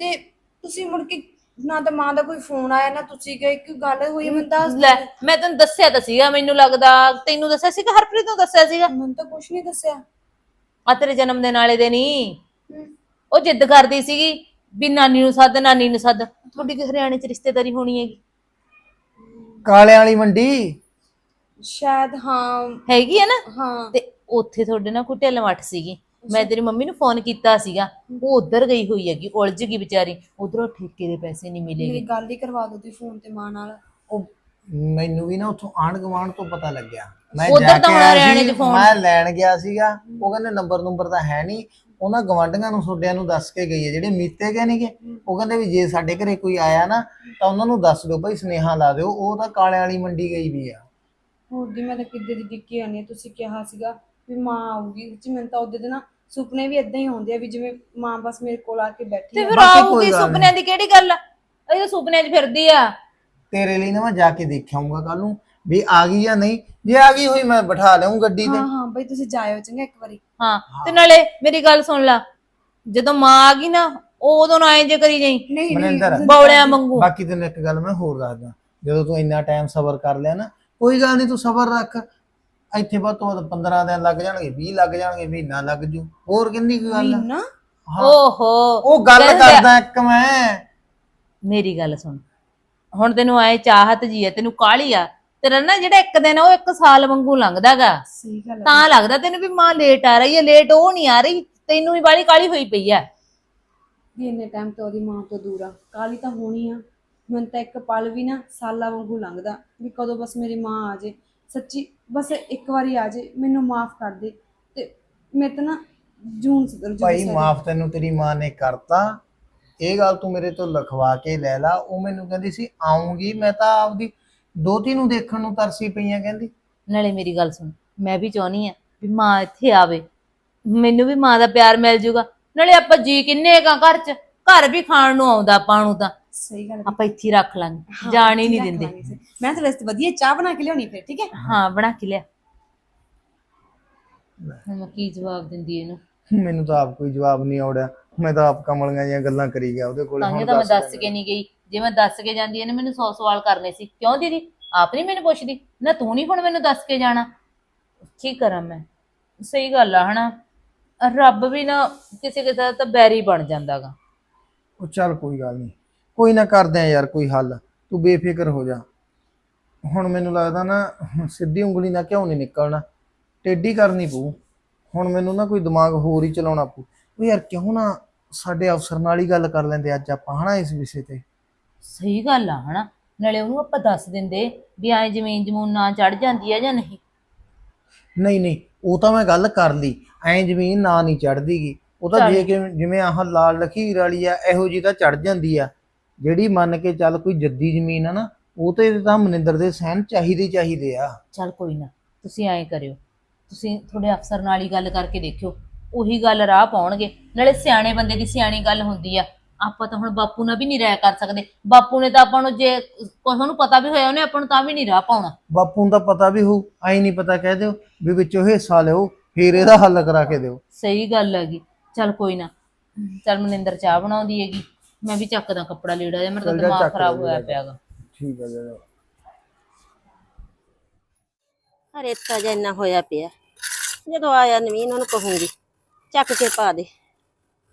ਤੇ ਤੁਸੀਂ ਮੁੜ ਕੇ ਨਾ ਤਾਂ ਮਾਂ ਦਾ ਕੋਈ ਫੋਨ ਆਇਆ ਨਾ ਤੁਸੀਂ ਗਏ ਕਿ ਗੱਲ ਹੋਈ ਮੈਨੂੰ ਦੱਸ ਲੈ ਮੈਂ ਤੈਨੂੰ ਦੱਸਿਆ ਤਾਂ ਸੀਗਾ ਮੈਨੂੰ ਲੱਗਦਾ ਤੈਨੂੰ ਦੱਸਿਆ ਸੀਗਾ ਹਰਪ੍ਰੀਤ ਨੂੰ ਦੱਸਿਆ ਸੀਗਾ। ਮੈਨੂੰ ਤਾਂ ਕੁਝ ਨਹੀਂ ਦੱਸਿਆ। ਆ ਤੇਰੇ ਜਨਮ ਦਿਨ ਵਾਲੇ ਦਿਨ ਹੀ। ਉਹ ਜਿੱਦ ਕਰਦੀ ਸੀਗੀ ਵੀ ਨਾਨੀ ਨੂੰ ਸੱਦ ਨਾਨੀ ਨੂੰ ਸੱਦ। ਤੁਹਾਡੀ ਕਿ ਹਰਿਆਣੇ ਚ ਰਿਸ਼ਤੇਦਾਰੀ ਹੋਣੀ ਹੈਗੀ। ਕਾਲਿਆਂ ਵਾਲੀ ਮੰਡੀ? ਸ਼ਾਇਦ ਹਾਂ। ਹੈਗੀ ਹੈ ਨਾ? ਹਾਂ। ਤੇ ਉੱਥੇ ਤੁਹਾਡੇ ਨਾਲ ਕੋਈ ਢਿੱਲ ਮੱਠ ਸੀਗੀ। ਮੈਂ ਤੇਰੀ ਮੰਮੀ ਨੂੰ ਫੋਨ ਕੀਤਾ ਸੀਗਾ। ਉਹ ਉਧਰ ਗਈ ਹੋਈ ਹੈਗੀ ਉਲਝ ਗਈ ਵਿਚਾਰੀ। ਉਧਰੋਂ ਠੇਕੇ ਦੇ ਪੈਸੇ ਨਹੀਂ ਮੇਰੀ ਮਿਲੇਗੇ ਗੱਲ ਹੀ ਕਰਵਾ ਦਿਓ ਤੁਸੀਂ ਫੋਨ ਤੇ ਮਾਂ ਨਾਲ। ਉਹ ਮੈਨੂੰ ਵੀ ਨਾ ਉੱਥੋਂ ਆਂਢ ਗੁਆਂਢ ਤੋਂ ਪਤਾ ਲੱਗਿਆ। ਮੈਂ ਉੱਧਰ ਜਾ ਤਾਂ ਕੇ ਹੁਣ ਆਇਆ ਹਰਿਆਣੇ ਸੀ, 'ਚ ਫੋਨ- ਮੈਂ ਲੈਣ ਗਿਆ ਸੀਗਾ। ਉਹ ਕਹਿੰਦੇ ਨੰਬਰ ਨੰਬਰ ਤਾਂ ਹੈ ਨਹੀਂ। ਉਹਨਾਂ ਗਵਾਂਢੀਆਂ ਨੂੰ ਛੋਡਿਆਂ ਨੂੰ ਦੱਸ ਕੇ ਗਈ ਹੈ। ਜਿਹੜੇ ਮੀਤੇ ਗਏ ਨੇਗੇ ਉਹ ਕਹਿੰਦੇ ਵੀ ਜੇ ਸਾਡੇ ਘਰੇ ਕੋਈ ਆਇਆ ਨਾ ਤਾਂ ਉਹਨਾਂ ਨੂੰ ਦੱਸ ਦਿਓ ਭਾਈ ਸੁਨੇਹਾ ਲਾ ਦਿਓ। ਉਹ ਤਾਂ ਕਾਲਿਆਂ ਵਾਲੀ ਮੰਡੀ ਗਈ ਵੀ ਆ। ਹੋਰ ਦੀ ਮੈਂ ਤਾਂ ਕਿੱਦੇ ਦੀ ਡਿੱਕੀ ਆਣੀ ਤੁਸੀਂ ਕਿਹਾ ਸੀਗਾ ਵੀ ਮਾਂ ਆਊਗੀ ਸੱਚੀ ਮੈਨੂੰ ਤਾਂ ਉਹਦੇ ਦੇ ਨਾ ਸੁਪਨੇ ਵੀ ਇਦਾਂ ਹੀ ਆਉਂਦੇ ਆ ਵੀ ਜਿਵੇਂ ਮਾਂ ਬਸ ਮੇਰੇ ਕੋਲ ਆ ਕੇ ਬੈਠੀ ਤੇ ਆ। ਫਿਰ ਬਾਕੀ ਕੋਈ ਆਊਗੀ ਗੱਲ ਸੁਪਨਿਆਂ ਦੀ ਕਿਹੜੀ ਗੱਲ ਆ? ਇਹ ਤਾਂ ਸੁਪਨਿਆਂ 'ਚ ਫਿਰਦੀ ਆ। ਤੇਰੇ ਲਈ ਨਾ ਮੈਂ ਜਾ ਕੇ ਦੇਖਾਂਗਾ ਕੱਲ ਨੂੰ ਵੀ ਆ ਗਈ ਜਾਂ ਨਹੀਂ। ਜੇ ਆ ਗਈ ਹੋਈ ਮੈਂ ਬਿਠਾ ਲਿਆਉਂ ਗੱਡੀ ਤੇ। ਹਾਂ ਹਾਂ ਬਈ ਤੁਸੀਂ ਜਾਇਓ ਚੰਗਾ ਇੱਕ ਵਾਰੀ। ਹਾਂ ਤੇ ਨਾਲੇ ਮੇਰੀ ਗੱਲ ਸੁਣ ਲੈ। ਜਦੋਂ ਮਾਂ ਆ ਗਈ ਨਾ ਉਹ ਉਦੋਂ ਨਾ ਇੰਜ ਕਰੀ ਜਾਈ। ਨਹੀਂ ਮਨਿੰਦਰ ਨਹੀਂ ਬੌਲਿਆਂ ਵਾਂਗੂ। ਬਾਕੀ ਤੈਨੂੰ ਇੱਕ ਗੱਲ ਮੈਂ ਹੋਰ ਦੱਸਦਾ। ਜਦੋਂ ਤੂੰ ਇੰਨਾ ਟਾਈਮ ਸਬਰ ਕਰ ਲਿਆ ਨਾ ਕੋਈ ਗੱਲ ਨਹੀਂ ਤੂੰ ਸਬਰ ਰੱਖ। ਇੱਥੇ ਬਾਅਦ ਤੋਂ ਬਾਅਦ 15 ਦਿਨ ਲੱਗ ਜਾਣਗੇ 20 ਲੱਗ ਜਾਣਗੇ ਮਹੀਨਾ ਲੱਗ ਜੂ। ਹੋਰ ਕਿੰਨੀ ਕੁ ਗੱਲ ਆ? ਹਾਂ। ਓਹੋ। ਉਹ ਗੱਲ ਕਹਿੰਦੇ ਕਰਦਾ ਇੱਕ ਮੈਂ। ਮੇਰੀ ਗੱਲ ਸੁਣ। ਹੁਣ ਤੈਨੂੰ ਆਏ ਚਾਹਤ ਜੀ ਹੈ ਤੈਨੂੰ ਕਾਹਲੀ ਆ। ਤੇਰਾ ਨਾ ਜਿਹੜਾ ਇੱਕ ਦਿਨ ਆ, ਉਹ ਇੱਕ ਸਾਲ ਵਾਂਗੂ ਲੰਘਦਾਗਾ। ਸਹੀ ਗੱਲ ਆ। ਤਾਂ ਲੱਗਦਾ ਤੈਨੂੰ ਵੀ ਮਾਂ ਲੇਟ ਆ ਰਹੀ ਹੈ ਲੇਟ ਉਹ ਨਹੀਂ ਆ ਰਹੀ। ਤੈਨੂੰ ਵੀ ਬਾਲੀ ਕਾਲੀ ਹੋਈ ਪਈ ਆ। ਵੀ ਇੰਨੇ ਟਾਈਮ ਤੋਂ ਉਹਦੀ ਮਾਂ ਤੋਂ ਦੂਰ ਆ। ਕਾਲੀ ਤਾਂ ਹੋਣੀ ਆ। ਮੈਨੂੰ ਤਾਂ ਇੱਕ ਪਲ ਵੀ ਨਾ ਸਾਲਾਂ ਵਾਂਗੂ ਲੰਘਦਾ ਵੀ ਕਦੋਂ ਬਸ ਮੇਰੀ ਮਾਂ ਆ ਜੇ। ਸੱਚੀ ਬਸ ਇੱਕ ਵਾਰੀ ਆ ਜੇ ਮੈਨੂੰ ਮਾਫ ਕਰ ਦੇ। ਤੇ ਮੇਰੇ ਤਾਂ ਨਾ ਜੂਨ ਸੁਧਰ ਜੂ ਭਾਈ ਮਾਫ ਤੈਨੂੰ ਤੇਰੀ ਮਾਂ ਨੇ ਕਰਤਾ। ਇਹ ਗੱਲ ਤੂੰ ਮੇਰੇ ਤੋਂ ਲਿਖਵਾ ਕੇ ਲੈ ਲਾ। ਉਹ ਮੈਨੂੰ ਕਹਿੰਦੀ ਸੀ ਆਉਂਗੀ ਮੈਂ ਤਾਂ ਆਪਦੀ ਦੋਤੀ ਨੂੰ ਦੇਖਣ ਨੂੰ ਤਰਸੀ ਪਈਆਂ ਕਹਿੰਦੀ। ਨਾਲੇ ਮੇਰੀ ਗੱਲ ਸੁਣ ਮੈਂ ਵੀ ਚਾਹਨੀ ਆ ਵੀ ਮਾਂ ਇੱਥੇ ਆਵੇ। ਮੈਨੂੰ ਵੀ ਮਾਂ ਦਾ ਪਿਆਰ ਮਿਲ ਜੂਗਾ ਨਾਲੇ ਆਪਾਂ ਜੀ ਕਿੰਨੇ ਕਾ ਘਰ 'ਚ। ਘਰ ਵੀ ਖਾਣ ਨੂੰ ਆਉਂਦਾ ਆਪਾਂ ਨੂੰ ਤਾਂ। ਸਹੀ ਗੱਲ। ਆਪਾਂ ਇੱਥੇ ਹੀ ਰੱਖ ਲਾਂਗੇ। ਜਾਣ ਹੀ ਨਹੀਂ ਦਿੰਦੇ। ਮੈਂ ਤਾਂ ਵੈਸੇ ਵਧੀਆ ਚਾਹ ਬਣਾ ਕੇ ਲਿਆਉਣੀ ਫਿਰ ਠੀਕ ਹੈ? ਹਾਂ ਬਣਾ ਕੇ ਲਿਆ। ਮੈਂ ਕੀ ਜਵਾਬ ਦਿੰਦੀ ਇਹਨੂੰ? ਮੈਨੂੰ ਤਾਂ ਆਪ ਕੋਈ ਜਵਾਬ ਨਹੀਂ ਆਉੜਿਆ। ਮੈਂ ਤਾਂ ਆਪ ਕਮਲੀਆਂ ਜਿਹੀਆਂ ਗੱਲਾਂ ਕਰੀ ਗਿਆ ਉਹਦੇ ਕੋਲ ਤਾਂ ਹੁਣ ਤਾਂ ਮੈਂ ਦੱਸ ਦੱਸ ਕੇ ਨਹੀਂ ਗਈ। ਜੇ ਮੈਂ ਦੱਸ ਕੇ ਜਾਂਦੀ ਇਹਨੇ ਮੈਨੂੰ 100 ਸਵਾਲ ਕਰਨੇ ਸੀ। ਕਿਉਂ ਦੀਦੀ? ਆਪ ਨਹੀਂ ਮੈਨੂੰ ਪੁੱਛਦੀ। ਨਾ ਤੂੰ ਨਹੀਂ ਹੁਣ ਮੈਨੂੰ ਦੱਸ ਕੇ ਜਾਣਾ। ਕੀ ਕਰਾਂ ਮੈਂ? ਸਹੀ ਗੱਲ ਆ ਹਨਾ? ਰੱਬ ਵੀ ਨਾ ਕਿਸੇ ਕਿਸੇ ਦਾ ਤਾਂ ਬੈਰੀ ਬਣ ਜਾਂਦਾਗਾ। ਉਹ ਚੱਲ ਕੋਈ ਗੱਲ ਨਹੀਂ। ਕੋਈ ਨਾ ਕਰਦੇ ਆ ਯਾਰ ਕੋਈ ਹੱਲ ਤੂੰ ਬੇਫਿਕਰ ਹੋ ਜਾ। ਹੁਣ ਮੈਨੂੰ ਲੱਗਦਾ ਨਾ ਸਿੱਧੀ ਉਂਗਲੀ ਨਾਲ ਕਿਉਂ ਨਹੀਂ ਨਿਕਲਣਾ? ਟੇਢੀ ਕਰਨੀ ਪਊ। ਹੁਣ ਮੈਨੂੰ ਨਾ ਕੋਈ ਦਿਮਾਗ ਹੋਰ ਹੀ ਚਲਾਉਣਾ ਪਊ। ਉਹ ਯਾਰ ਕਿਉਂ ਨਾ ਸਾਡੇ ਅਫਸਰ ਨਾਲ ਹੀ ਗੱਲ ਕਰ ਲੈਂਦੇ ਅੱਜ ਆਪਾਂ ਹਨਾ ਇਸ ਵਿਸ਼ੇ ਤੇ? ਸਹੀ ਗੱਲ ਆ ਹਨਾ। ਨਾਲੇ ਉਹਨੂੰ ਆਪਾਂ ਦੱਸ ਦਿੰਦੇ ਵੀ ਐ ਜ਼ਮੀਨ ਜਮੂਨ ਨਾ ਚੜ ਜਾਂਦੀ ਆ ਜਾਂ ਨਹੀਂ। ਨਹੀਂ ਨਹੀਂ ਉਹ ਤਾਂ ਮੈਂ ਗੱਲ ਕਰ ਲਈ। ਐਂ ਜ਼ਮੀਨ ਨਾ ਨਹੀਂ ਚੜਦੀਗੀ ਉਹ ਤਾਂ ਜੇ ਕਿ ਜਿਵੇਂ ਆਹ ਲਾਲ ਲਖੀਰ ਵਾਲੀ ਆ ਇਹੋ ਜੀ ਤਾਂ ਚੜ ਜਾਂਦੀ ਆ। ਜਿਹੜੀ ਮੰਨ ਕੇ ਚੱਲ ਕੋਈ ਜੱਦੀ ਜ਼ਮੀਨ ਆ ਨਾ ਉਹ ਤੇ ਤਾਂ ਮਨਿੰਦਰ ਦੇ ਸਹਿਨ ਚਾਹੀਦੇ ਹੀ ਚਾਹੀਦੇ ਆ। ਚੱਲ ਕੋਈ ਨਾ ਤੁਸੀਂ ਐਂ ਕਰਿਓ। ਤੁਸੀਂ ਤੁਹਾਡੇ ਅਫਸਰ ਨਾਲ ਹੀ ਗੱਲ ਕਰਕੇ ਦੇਖਿਓ ਉਹੀ ਗੱਲ ਰਾਹ ਪਾਉਣਗੇ। ਨਾਲੇ ਸਿਆਣੇ ਬੰਦੇ ਦੀ ਸਿਆਣੀ ਗੱਲ ਹੁੰਦੀ ਆ। ਆਪਾਂ ਤਾਂ ਹੁਣ ਬਾਪੂ ਨਾਲ ਵੀ ਨਹੀਂ ਰਹਿ ਕਰ ਸਕਦੇ। ਬਾਪੂ ਨੇ ਤਾਂ ਆਪਾਂ ਨੂੰ ਜੇ ਕੁਛ ਉਹਨੂੰ ਪਤਾ ਵੀ ਹੋਇਆ ਉਹਨੇ ਆਪਾਂ ਨੂੰ ਤਾਂ ਵੀ ਨਹੀਂ ਰਾਹ ਪਾਉਣਾ। ਬਾਪੂ ਨੂੰ ਤਾਂ ਪਤਾ ਵੀ ਹੋਊ ਐਂ ਨਹੀਂ ਪਤਾ ਕਹਿ ਦਿਓ ਵੀ ਵਿੱਚੋਂ ਹਿੱਸਾ ਲਿਓ ਫਿਰ ਇਹਦਾ ਹੱਲ ਕਰਾ ਕੇ ਦਿਓ। ਸਹੀ ਗੱਲ ਹੈਗੀ। ਚੱਲ ਕੋਈ ਨਾ ਚੱਲ ਮਨਿੰਦਰ ਚਾਹ ਬਣਾਉਂਦੀ ਹੈਗੀ। ਮੈਂ ਵੀ ਚੱਕਦਾ ਕੱਪੜਾ ਲੀੜਾ ਜਾਂ ਮੇਰਾ ਤਾਂ ਚੱਲ ਜਾ ਦਿਮਾਗ ਚੱਕ ਖਰਾਬ ਲੈ ਹੋਇਆ ਜਾ। ਪਿਆਗਾ। ਠੀਕ ਆ ਜੀ ਰੇਤਾ ਜਿਹਾ ਇੰਨਾ ਹੋਇਆ ਪਿਆ ਜਦੋਂ ਆਇਆ ਨਵੀਨ ਉਹਨੂੰ ਕਹੂੰਗੀ ਚੱਕ ਕੇ ਪਾ ਦੇ।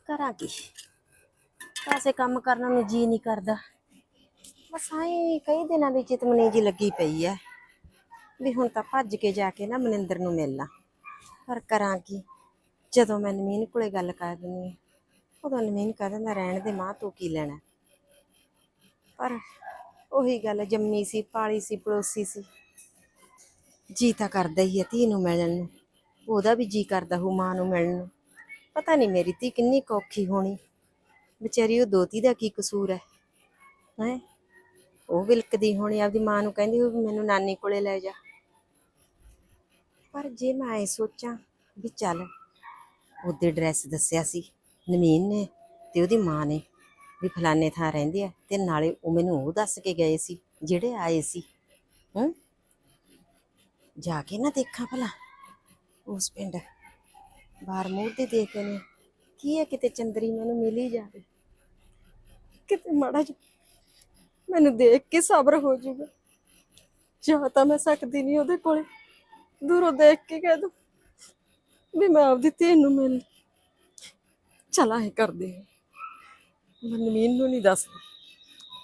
ਕਰਾਂ ਕੀ? ਕਾਸੇ ਕੰਮ ਕਰਨ ਨੂੰ ਜੀ ਨਹੀਂ ਕਰਦਾ। ਬਸ ਆਈ ਕਈ ਦਿਨਾਂ ਦੀ ਚਿਤਮਨੀ ਜੀ ਲੱਗੀ ਪਈ ਐ। ਵੀ ਹੁਣ ਤਾਂ ਭੱਜ ਕੇ ਜਾ ਕੇ ਨਾ ਮਨਿੰਦਰ ਨੂੰ ਮਿਲਣਾ। ਪਰ ਕਰਾਂ ਕੀ? ਜਦੋਂ ਮੈਂ ਨਵੀਨ ਕੋਲੇ ਗੱਲ ਕਰ ਦਿੰਦੀ ਹਾਂ, ਉਦੋਂ ਨਵੀਨ ਕਹਿ ਦਿੰਦਾ, ਰਹਿਣ ਦੇ ਮਾਂ, ਤੂੰ ਕੀ ਲੈਣਾ? ਪਰ ਉਹੀ ਗੱਲ ਜੰਮੀ ਸੀ, ਪਾਲੀ ਸੀ, ਪੜੋਸੀ ਸੀ। ਜੀ ਤਾਂ ਕਰਦਾ ਹੀ ਹੈ ਧੀ ਨੂੰ ਮਿਲਣ ਨੂੰ। ਉਹਦਾ ਵੀ ਜੀ ਕਰਦਾ ਹੂ ਮਾਂ ਨੂੰ ਮਿਲਣ ਨੂੰ। ਪਤਾ ਨਹੀਂ ਮੇਰੀ ਧੀ ਕਿੰਨੀ ਕੁ ਔਖੀ ਹੋਣੀ। ਵਿਚਾਰੀ ਉਹ ਦੋਤੀ ਦਾ ਕੀ ਕਸੂਰ ਹੈ? ਹੈ? ਉਹ ਵਿਲਕਦੀ ਹੋਣੀ, ਆਪਦੀ ਮਾਂ ਨੂੰ ਕਹਿੰਦੀ ਹੋ ਮੈਨੂੰ ਨਾਨੀ ਕੋਲੇ ਲੈ ਜਾ। ਪਰ ਜੇ ਮੈਂ ਐ ਸੋਚਾਂ ਵੀ ਚੱਲ ਉਹਦੇ ਡਰੈਸ ਦੱਸਿਆ ਸੀ। ਨਵੀਨ ਨੇ ਤੇ ਉਹਦੀ ਮਾਂ ਨੇ ਵੀ ਫਲਾਣੇ ਥਾਂ ਰਹਿੰਦੇ ਆ ਤੇ ਨਾਲੇ ਉਹ ਮੈਨੂੰ ਉਹ ਦੱਸ ਕੇ ਗਏ ਸੀ, ਜਿਹੜੇ ਆਏ ਸੀ। ਹੂੰ? ਜਾ ਕੇ ਨਾ ਦੇਖਾਂ ਭਲਾ। ਉਸ ਪਿੰਡ। ਬਾਹਰ ਮੂੰਹ ਤੇ ਦੇਖ ਕੇ ਨੇ। ਕੀ ਹੈ ਕਿਤੇ ਚੰਦਰੀ ਮੈਨੂੰ ਮਿਲੀ ਜਾਵੇ? ਕਿਤੇ ਮਾੜਾ ਜਿਹਾ। ਮੈਨੂੰ ਦੇਖ ਕੇ ਸਬਰ ਹੋ ਜਾਊਗਾ ਜਾ ਤਾਂ ਮੈਂ ਸਕਦੀ ਨਹੀਂ ਉਹਦੇ ਕੋਲੇ। ਦੂਰੋਂ ਦੇਖ ਕੇ ਕਹਿ ਦੂੰ ਵੀ ਮੈਂ ਆਪਦੀ ਧੀ ਨੂੰ ਮਿਲ ਚਲਾ ਹੈ ਕਰਦੇ ਹਾਂ। ਮੈਂ ਨਵੀਨ ਨੂੰ ਨਹੀਂ ਦੱਸਦੀ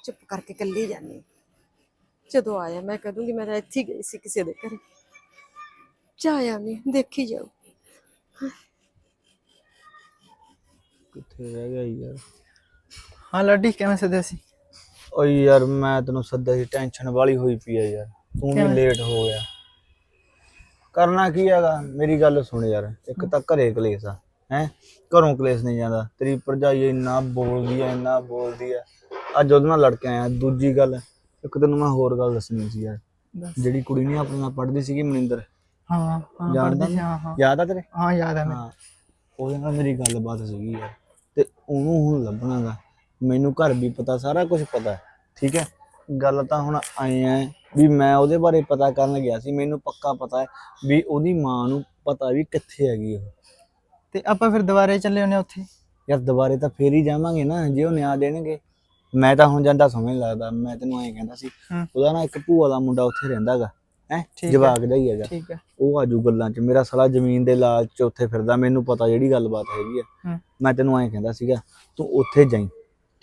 ਚੁੱਪ ਕਰਕੇ ਕੱਲੀ ਜਾਂਦੀ। ਜਦੋਂ ਆਇਆ ਮੈਂ ਕਹਿ ਦੂੰਗੀ ਮੈਂ ਤਾਂ ਇੱਥੇ ਹੀ ਗਈ ਸੀ ਕਿਸੇ ਦੇ ਘਰੇ। ਜਾਇਆ ਨਹੀਂ ਦੇਖੀ ਜਾਓ ਕਿੱਥੇ ਰਹਿ ਗਿਆ ਯਾਰ? ਹਾਂ ਲਾਡੀ ਕਿਵੇਂ ਸਦਿਆ ਸੀ? ਓਏ ਯਾਰ ਮੈਂ ਤੈਨੂੰ ਸੱਦਿਆ ਸੀ ਟੈਨਸ਼ਨ ਵਾਲੀ ਹੋਈ ਪਈ ਆ ਯਾਰ। ਤੂੰ ਵੀ ਲੇਟ ਹੋ ਗਿਆ। ਕਰਨਾ ਕੀ ਹੈਗਾ? ਮੇਰੀ ਗੱਲ ਸੁਣ ਯਾਰ ਇੱਕ ਤਾਂ ਘਰੇ ਕਲੇਸ਼ ਆ। ਹੈ? ਘਰੋਂ ਕਲੇਸ਼ ਨਹੀਂ ਜਾਂਦਾ। ਤੇਰੀ ਭਰਜਾਈ ਇੰਨਾ ਬੋਲਦੀ ਆ ਇੰਨਾ ਬੋਲਦੀ ਆ। ਅੱਜ ਉਹਦੇ ਨਾਲ ਲੜ ਕੇ ਆਇਆ। ਦੂਜੀ ਗੱਲ ਇੱਕ ਤੈਨੂੰ ਮੈਂ ਹੋਰ ਗੱਲ ਦੱਸਣੀ ਸੀ ਯਾਰ। ਜਿਹੜੀ ਕੁੜੀ ਨਹੀਂ ਆਪਣੇ ਨਾਲ ਪੜ੍ਹਦੀ ਸੀਗੀ ਮਨਿੰਦਰ। ਹਾਂ ਹਾਂ ਜਾਣਦਾ ਯਾਦ ਆ ਤੇਰੇ? ਹਾਂ ਯਾਦ ਹੈ ਮੈਨੂੰ। ਉਹਦੇ ਨਾਲ ਮੇਰੀ ਗੱਲਬਾਤ ਸੀਗੀ ਯਾਰ। ਤੇ ਉਹਨੂੰ ਹੁਣ ਲੱਭਣਾਗਾ। ਮੈਨੂੰ ਘਰ ਵੀ ਪਤਾ ਸਾਰਾ ਕੁਝ ਪਤਾ। ਠੀਕ ਹੈ? ਗੱਲ ਤਾਂ ਹੁਣ ਆਏ ਆ ਵੀ ਮੈਂ ਉਹਦੇ ਬਾਰੇ ਪਤਾ ਕਰਨ ਗਿਆ ਸੀ। ਮੈਨੂੰ ਪੱਕਾ ਪਤਾ ਹੈ ਵੀ ਉਹਦੀ ਮਾਂ ਨੂੰ ਪਤਾ ਵੀ ਕਿੱਥੇ ਹੈਗੀ ਉਹ। ਤੇ ਆਪਾਂ ਫਿਰ ਦੁਬਾਰੇ ਚੱਲੇ ਉਹਨੇ ਉੱਥੇ? ਯਾਰ ਦੁਬਾਰੇ ਤਾਂ ਫੇਰ ਹੀ ਜਾਵਾਂਗੇ ਨਾ ਜੇ ਉਹ ਨਿਆ ਦੇਣਗੇ। ਮੈਂ ਤਾਂ ਹੁਣ ਜਾਂਦਾ ਸਮਝ ਨੀ ਲੱਗਦਾ ਮੈਂ ਤੈਨੂੰ ਐਂ ਕਹਿੰਦਾ ਸੀ ਹੂੰ। ਉਹਦਾ ਨਾ ਇੱਕ ਭੂਆ ਦਾ ਮੁੰਡਾ ਉੱਥੇ ਰਹਿੰਦਾਗਾ ਹੈ ਠੀਕ ਹੈ। ਜਵਾਕ ਦਾ ਹੀ ਹੈਗਾ। ਠੀਕ ਹੈ। ਉਹ ਆਜੂ ਗੱਲਾਂ 'ਚ ਮੇਰਾ ਸਾਲਾ ਜ਼ਮੀਨ ਦੇ ਲਾਲਚ 'ਚ ਉੱਥੇ ਫਿਰਦਾ ਮੈਨੂੰ ਪਤਾ ਜਿਹੜੀ ਗੱਲਬਾਤ ਹੈਗੀ ਆ। ਹੂੰ। ਮੈਂ ਤੈਨੂੰ ਐਂ ਕਹਿੰਦਾ ਸੀਗਾ ਤੂੰ ਉੱਥੇ ਜਾਈਂ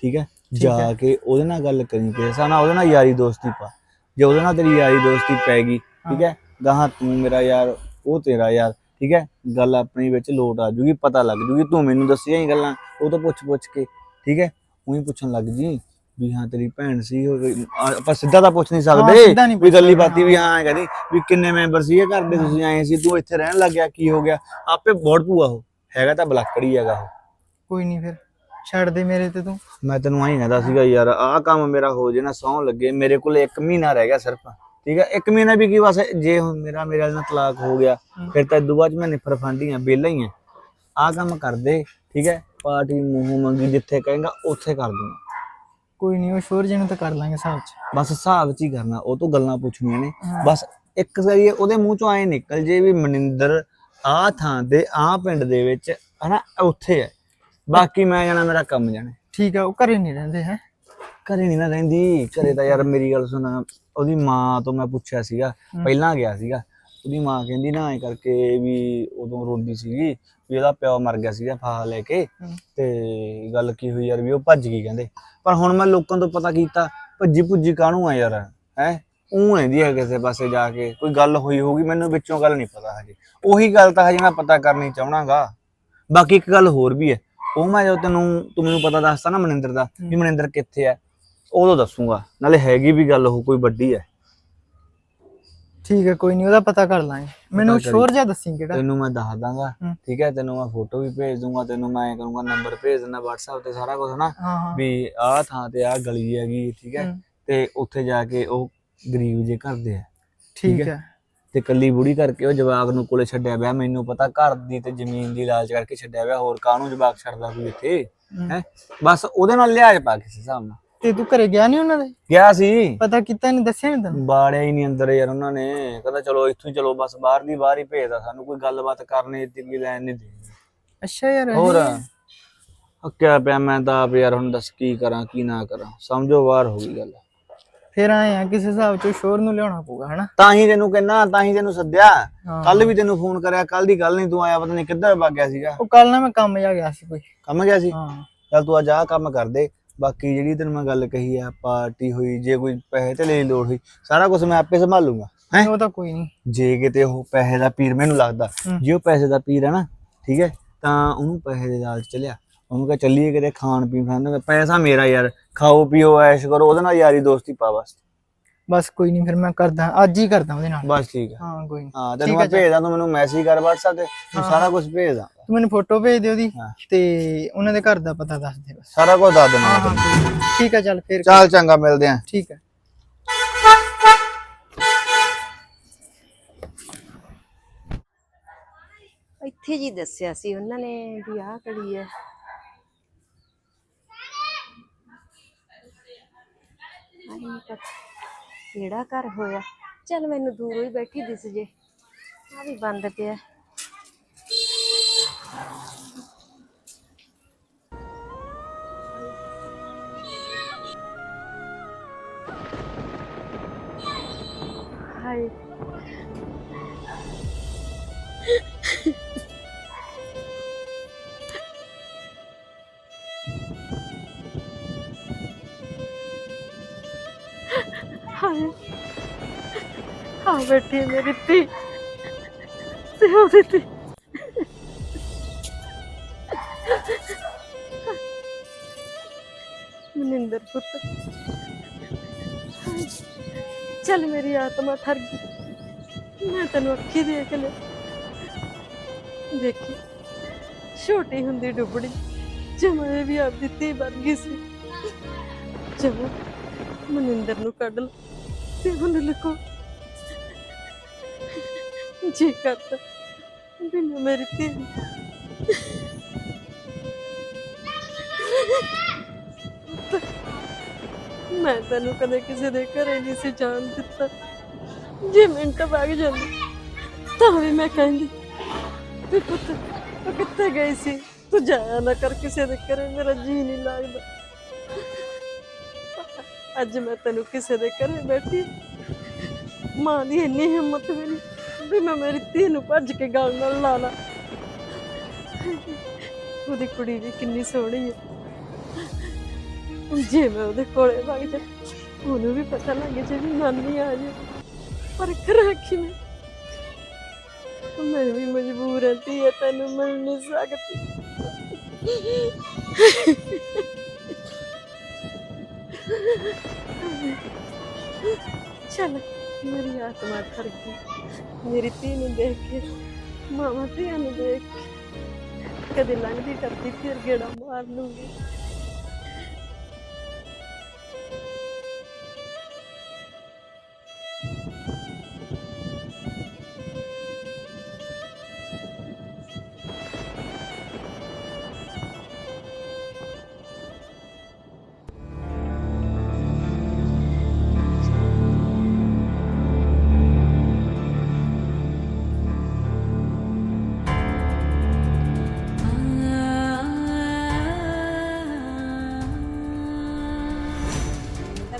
ਠੀਕ ਹੈ? ਜਾ ਕੇ ਉਹਦੇ ਨਾਲ ਗੱਲ ਕਰੀ ਕਿਸੇ ਹਿਸਾਬ ਨਾਲ ਉਹਦੇ ਨਾਲ ਯਾਰੀ ਦੋਸਤੀ ਪਾ। ਜੇ ਉਹਦੇ ਨਾਲ ਤੇਰੀ ਯਾਰੀ ਦੋਸਤੀ ਪੈ ਗਈ ਠੀਕ ਹੈ? ਗਾਹਾਂ ਤੂੰ ਮੇਰਾ ਯਾਰ ਉਹ ਤੇਰਾ ਯਾਰ ਠੀਕ ਹੈ? ਗੱਲ ਆਪਣੀ ਵਿੱਚ ਲੋਟ ਆ ਜੂਗੀ ਪਤਾ ਲੱਗ ਜੂਗੀ ਤੂੰ ਮੈਨੂੰ ਦੱਸੀਆਂ ਹੀ ਗੱਲਾਂ ਉਹ ਤੋਂ ਪੁੱਛ ਪੁੱਛ ਕੇ ਠੀਕ ਹੈ? ਉਹੀ ਪੁੱਛਣ ਲੱਗ ਜੀ ਵੀ ਹਾਂ ਤੇਰੀ ਭੈਣ ਸੀ ਆਪਾਂ ਸਿੱਧਾ ਤਾਂ ਪੁੱਛ ਨਹੀਂ ਸਕਦੇ। ਵੀ ਗੱਲੀ ਬਾਤੀ ਵੀ ਹਾਂ। ਕਹਿੰਦੀ ਵੀ ਕਿੰਨੇ ਮੈਂਬਰ ਸੀ ਇਹ ਘਰ ਦੇ ਤੁਸੀਂ ਆਏ ਸੀ ਤੂੰ ਇੱਥੇ ਰਹਿਣ ਲੱਗ ਗਿਆ ਕੀ ਹੋ ਗਿਆ? ਆਪੇ ਬੋੜ ਭੂਆ ਉਹ ਹੈਗਾ ਤਾਂ ਬਲੱਕੜੀ ਹੈਗਾ ਉਹ। ਕੋਈ ਨਹੀਂ ਫਿਰ ਛੱਡ ਦੇ ਮੇਰੇ ਤੇ ਤੂੰ। ਮੈਂ ਤੈਨੂੰ ਆਹੀ ਕਹਿੰਦਾ ਸੀਗਾ ਯਾਰ ਆਹ ਕੰਮ ਮੇਰਾ ਹੋ ਜੇ ਨਾ ਸੌਂ ਲੱਗੇ ਮੇਰੇ ਕੋਲ 1 ਮਹੀਨਾ ਰਹਿ ਗਿਆ ਸਿਰਫ। ਠੀਕ ਹੈ 1 ਮਹੀਨਾ ਵੀ ਕੀ ਬਸ ਜੇ ਹੁਣ ਮੇਰਾ ਮੇਰੇ ਨਾਲ ਤਲਾਕ ਹੋ ਗਿਆ ਫਿਰ ਤਾਂ ਇਦੋਂ ਬਾਅਦ 'ਚ ਮੈਂ ਨਿਫਰ ਫਾਂਡੀਆਂ ਵਿਹਲਾ ਹੀ ਆ। ਆਹ ਕੰਮ ਕਰ ਦੇ ਠੀਕ ਹੈ ਪਾਰਟੀ ਮੂੰਹ ਮੰਗੀ ਜਿੱਥੇ ਕਹੇਗਾ ਉੱਥੇ ਕਰ ਦੂੰਗਾ। ਕੋਈ ਨਹੀਂ ਉਹ ਸ਼ੋਰ ਜੀ ਨੂੰ ਤਾਂ ਕਰ ਲਾਂਗੇ ਹਿਸਾਬ ਚ। ਬਸ ਹਿਸਾਬ 'ਚ ਹੀ ਕਰਨਾ ਉਹ ਤੋਂ ਗੱਲਾਂ ਪੁੱਛਣੀਆਂ ਨੇ। ਬਸ ਇੱਕ ਵਾਰੀ ਉਹਦੇ ਮੂੰਹ ਚੋਂ ਐ ਨਿਕਲ ਜੇ ਵੀ ਮਨਿੰਦਰ ਆਹ ਥਾਂ ਤੇ ਆਹ ਪਿੰਡ ਦੇ ਵਿੱਚ ਹਨਾ ਉੱਥੇ ਹੈ। ਬਾਕੀ ਮੈਂ ਜਾਣਾ ਮੇਰਾ ਕੰਮ ਜਾਣਾ। ਠੀਕ ਆ ਉਹ ਘਰੇ ਨਹੀਂ ਰਹਿੰਦੇ ਹੈ? ਘਰੇ ਨਹੀਂ ਨਾ ਰਹਿੰਦੀ। ਘਰੇ ਤਾਂ ਯਾਰ ਮੇਰੀ ਗੱਲ ਸੁਣ ਉਹਦੀ ਮਾਂ ਤੋਂ ਮੈਂ ਪੁੱਛਿਆ ਸੀਗਾ ਪਹਿਲਾਂ ਗਿਆ ਸੀਗਾ। ਉਹਦੀ ਮਾਂ ਕਹਿੰਦੀ ਨਾ ਐ ਕਰਕੇ ਵੀ ਉਦੋਂ ਰੋਂਦੀ ਸੀਗੀ ਵੀ ਉਹਦਾ ਪਿਓ ਮਰ ਗਿਆ ਸੀਗਾ ਫਾਹਾ ਲੈ ਕੇ। ਤੇ ਗੱਲ ਕੀ ਹੋਈ ਯਾਰ ਵੀ ਉਹ ਭੱਜ ਗਈ ਕਹਿੰਦੇ। ਪਰ ਹੁਣ ਮੈਂ ਲੋਕਾਂ ਤੋਂ ਪਤਾ ਕੀਤਾ ਭੱਜੀ ਭੁੱਜੀ ਕਾਹਨੂੰ ਆ ਯਾਰ? ਹੈ? ਉਹ ਰਹਿੰਦੀ ਹੈ ਕਿਸੇ ਪਾਸੇ ਜਾ ਕੇ। ਕੋਈ ਗੱਲ ਹੋਈ ਹੋਊਗੀ ਮੈਨੂੰ ਵਿੱਚੋਂ ਗੱਲ ਨਹੀਂ ਪਤਾ ਹਜੇ। ਉਹੀ ਗੱਲ ਤਾਂ ਹਜੇ ਮੈਂ ਪਤਾ ਕਰਨੀ ਚਾਹਣਾਗਾ। ਬਾਕੀ ਇੱਕ ਗੱਲ ਹੋਰ ਵੀ ਹੈ। ਉਹ ਮੈਂ ਜਦੋਂ ਤੈਨੂੰ ਤੂੰ ਮੈਨੂੰ ਪਤਾ ਦੱਸਤਾ ਨਾ ਮਨਿੰਦਰ ਦਾ ਵੀ ਮਨਿੰਦਰ ਕਿੱਥੇ ਹੈ ਉਦੋਂ ਦੱਸੂਗਾ ਨਾਲੇ ਹੈਗੀ ਵੀ ਗੱਲ ਉਹ ਕੋਈ ਵੱਡੀ ਹੈ। ਠੀਕ ਹੈ ਕੋਈ ਨਹੀਂ ਉਹਦਾ ਪਤਾ ਕਰ ਲਾਂਗੇ। ਮੈਨੂੰ ਕਰੀ। ਸ਼ੋਰ ਜਿਹਾ ਦੱਸੀ ਕਿਹੜਾ? ਤੈਨੂੰ ਮੈਂ ਦੱਸ ਦਾਂਗਾ। ਠੀਕ ਹੈ ਤੈਨੂੰ ਮੈਂ ਫੋਟੋ ਵੀ ਭੇਜ ਦੂੰਗਾ ਤੈਨੂੰ ਮੈਂ ਐਂ ਕਰੂੰਗਾ ਨੰਬਰ ਭੇਜ ਦਿੰਦਾ WhatsApp ਤੇ ਸਾਰਾ ਕੁਝ ਨਾ ਹਾਂ ਹਾਂ। ਵੀ ਆਹ ਥਾਂ ਤੇ ਆਹ ਗਲੀ ਹੈਗੀ ਠੀਕ ਹੈ। ਤੇ ਉੱਥੇ ਜਾ ਕੇ ਉਹ ਗਰੀਬ ਜੇ ਕਰਦੇ ਆ। ਠੀਕ ਹੈ। ਤੇ ਕੱਲੀ ਬੁੜੀ ਕਰਕੇ ਉਹ ਜਵਾਕ ਨੂੰ ਕੋਲੇ ਛੱਡਿਆ ਪਿਆ ਮੈਨੂੰ ਪਤਾ ਘਰ ਦੀ ਤੇ ਜ਼ਮੀਨ ਦੀ ਲਾਲਚ ਕਰਕੇ ਛੱਡਿਆ ਪਿਆ ਹੋਰ ਕਾਹਨੂੰ ਜਵਾਕ ਛੱਡਦਾ ਕੋਈ ਇੱਥੇ? ਹੂੰ। ਬਸ ਉਹਦੇ ਨਾਲ ਲਿਆਜ ਪਾ ਕਿਸੇ ਹਿਸਾਬ ਨਾਲ। ਤੇ ਤੂੰ ਘਰੇ ਗਿਆ ਨਹੀਂ ਉਹਨਾਂ ਦੇ? ਗਿਆ ਸੀ। ਪਤਾ ਕੀਤਾ ਨਹੀਂ ਦੱਸਿਆ ਨਹੀਂ ਤੈਨੂੰ? ਬਾੜਿਆ ਹੀ ਨਹੀਂ ਅੰਦਰ ਯਾਰ ਉਹਨਾਂ ਨੇ। ਕਹਿੰਦਾ ਚਲੋ ਇੱਥੋਂ ਹੀ ਚਲੋ ਬਸ ਬਾਹਰ ਦੀ ਬਾਹਰ ਹੀ ਭੇਜਦਾ ਸਾਨੂੰ ਕੋਈ ਗੱਲਬਾਤ ਕਰਨੀ ਵੀ ਲੈਣ ਨਹੀਂ ਦੇਣੀ। ਅੱਛਾ ਯਾਰ ਇਹ- ਹੋਰ? ਅੱਕਿਆ ਪਿਆ ਮੈਂ ਤਾਂ ਆਪ ਯਾਰ ਹੁਣ ਦੱਸ ਕੀ ਕਰਾਂ ਕੀ ਨਾ ਕਰਾਂ। ਸਮਝੋ ਬਾਹਰ ਹੋ ਗਈ ਗੱਲ। ਫਿਰ ਆਏ ਆ ਕਿਸੇ ਹਿਸਾਬ ਚ ਸ਼ੋਰ ਨੂੰ ਲਿਆਉਣਾ ਪਊਗਾ ਹਨਾ? ਤਾਂ ਹੀ ਤੈਨੂੰ ਕਹਿੰਦਾ ਤਾਂ ਹੀ ਤੈਨੂੰ ਸੱਦਿਆ। ਹਾਂ। ਕੱਲ ਵੀ ਤੈਨੂੰ ਫੋਨ ਕਰਿਆ ਕੱਲ ਦੀ ਗੱਲ ਨਹੀਂ ਤੂੰ ਆਇਆ ਪਤਾ ਨਹੀਂ ਕਿੱਧਰ ਗਿਆ ਸੀਗਾ। ਉਹ ਕੱਲ ਨਾ ਮੈਂ ਕੰਮ ਜਾ ਗਿਆ ਸੀ ਕੋਈ। ਕੰਮ ਗਿਆ ਸੀ? ਹਾਂ। ਚੱਲ ਤੂੰ ਅੱਜ ਆਹ ਕੰਮ ਕਰ ਦੇ। ਬਾਕੀ ਜਿਹੜੀ ਤੈਨੂੰ ਮੈਂ ਗੱਲ ਕਹੀ ਆ ਪਾਰਟੀ ਹੋਈ ਜੇ ਕੋਈ ਪੈਸੇ ਤੇ ਲਈ ਲੋੜ ਹੋਈ ਸਾਰਾ ਕੁਝ ਮੈਂ ਆਪੇ ਸੰਭਾਲੂਗਾ। ਹੈ? ਉਹ ਤਾਂ ਕੋਈ ਨਹੀਂ। ਜੇ ਕਿਤੇ ਉਹ ਪੈਸੇ ਦਾ ਪੀਰ ਮੈਨੂੰ ਲੱਗਦਾ। ਜੇ ਉਹ ਪੈਸੇ ਦਾ ਪੀਰ ਹੈ ਨਾ ਠੀਕ ਹੈ ਤਾਂ ਉਹਨੂੰ ਪੈਸੇ ਦੇ ਲਾਲਚ ਚ ਲਿਆ ਉਹਨੂੰ ਕਹ ਚੱਲੀਏ ਕਿਤੇ ਖਾਣ ਪੀਣ ਖਾਣ ਪੈਸਾ ਮੇਰਾ ਯਾਰ ਖਾਓ ਪੀਓ ਐਸ਼ ਕਰੋ ਉਹਦੇ ਨਾਲ ਯਾਰੀ ਦੋਸਤੀ ਪਾ ਬਸ। ਬਸ ਕੋਈ ਨਹੀਂ ਫਿਰ ਮੈਂ ਕਰਦਾ ਅੱਜ ਹੀ ਕਰਦਾ ਉਹਦੇ ਨਾਲ। ਬਸ ਠੀਕ ਹੈ ਹਾਂ ਕੋਈ ਨਹੀਂ ਹਾਂ ਤੈਨੂੰ ਮੈਂ ਭੇਜਦਾ ਤੂੰ ਮੈਨੂੰ ਮੈਸੇਜ ਕਰ WhatsApp ਤੇ ਤੂੰ ਸਾਰਾ ਕੁਝ ਭੇਜਦਾ ਤੂੰ ਮੈਨੂੰ ਫੋਟੋ ਭੇਜ ਦੇ ਉਹਦੀ। ਤੇ ਉਹਨਾਂ ਦੇ ਘਰ ਦਾ ਪਤਾ ਦੱਸ ਦੇ ਬਸ। ਸਾਰਾ ਕੁਝ ਦੱਸ ਦੇਣਾ। ਠੀਕ ਹੈ ਚੱਲ ਫਿਰ ਚੱਲ ਚੰਗਾ ਮਿਲਦੇ ਆਂ। ਠੀਕ ਹੈ ਇੱਥੇ ਜੀ ਦੱਸਿਆ ਸੀ ਉਹਨਾਂ ਨੇ ਵੀ ਆਹ ਕੜੀ ਹੈ। ਆਈ ਨੀ ਪਤਾ ਕਿਹੜਾ ਘਰ ਹੋਇਆ? ਚੱਲ ਮੈਨੂੰ ਦੂਰੋਂ ਹੀ ਬੈਠੀ ਦਿਸ ਜੇ। ਆ ਵੀ ਬੰਦ ਪਿਆ। ਹਾਏ। ਬੈਠੀ ਹੈ ਮੇਰੀ ਧੀ। ਤੇ ਉਹਦੀ ਧੀ। ਮਨਿੰਦਰ ਪੁੱਤ। ਚੱਲ ਮੇਰੀ ਆਤਮਾ ਠਰ ਗਈ। ਮੈਂ ਤੈਨੂੰ ਅੱਖੀ ਦੇਖ ਲੈ ਦੇਖੀ, ਛੋਟੀ ਹੁੰਦੀ ਡੁੱਬੜੀ ਜਮਾਏ ਵੀ ਆਪਦੀ ਧੀ ਬਣ ਗਈ ਸੀ। ਚਲੋ ਮਨਿੰਦਰ ਨੂੰ ਕੱਢ ਲਓ ਤੇ ਹੁਣ ਲੁਕੋ। ਜੀ ਕਰਦਾ ਬਿਨਾਂ ਮੇਰੀ ਧੀ ਨੂੰ। ਮੈਂ ਤੈਨੂੰ ਕਦੇ ਕਿਸੇ ਦੇ ਘਰੇ ਨਹੀਂ ਸੀ ਜਾਣ ਦਿੱਤਾ ਜੇ ਮਿੰਟ ਵਗ ਜਾਂਦੀ ਤਾਂ ਵੀ ਮੈਂ ਕਹਿੰਦੀ ਵੀ ਪੁੱਤ ਉਹ ਕਿੱਥੇ ਗਈ ਸੀ ਤੂੰ ਜਾਇਆ ਨਾ ਕਰ ਕਿਸੇ ਦੇ ਘਰੇ ਮੇਰਾ ਜੀ ਨਹੀਂ ਲੱਗਦਾ ਅੱਜ ਮੈਂ ਤੈਨੂੰ ਕਿਸੇ ਦੇ ਘਰੇ ਬੈਠੀ ਮਾਂ ਦੀ ਇੰਨੀ ਹਿੰਮਤ ਵੀ ਨਹੀਂ ਵੀ ਮੈਂ ਮੇਰੀ ਧੀ ਨੂੰ ਭੱਜ ਕੇ ਗੱਲ ਨਾਲ ਲਾ ਲਾ। ਉਹਦੀ ਕੁੜੀ ਜੀ ਕਿੰਨੀ ਸੋਹਣੀ ਹੈ। ਜੇ ਮੈਂ ਉਹਦੇ ਕੋਲੇ ਵਗ ਜਾ, ਉਹਨੂੰ ਵੀ ਪਤਾ ਲੱਗ ਜੇ ਵੀ ਨਾਨੀ ਆ ਜੇ ਪਰ ਕਰਾਂ ਕਿਵੇਂ ਮੈਂ ਵੀ ਮਜਬੂਰ ਹਾਂ ਧੀਏ, ਤੈਨੂੰ ਮਿਲ ਨਹੀਂ ਸਕਦੀ। ਚਲ, ਮੇਰੀ ਆਤਮਾ ਠਰ ਗਈ। ਮੇਰੀ ਧੀ ਨੂੰ ਦੇਖ ਕੇ ਮਾਮਾ ਧੀਆਂ ਨੂੰ ਦੇਖ ਕੇ। ਕਦੇ ਲੰਘਦੀ ਕਰਦੀ ਫਿਰ ਗੇੜਾ ਮਾਰ ਲੂੰਗੀ।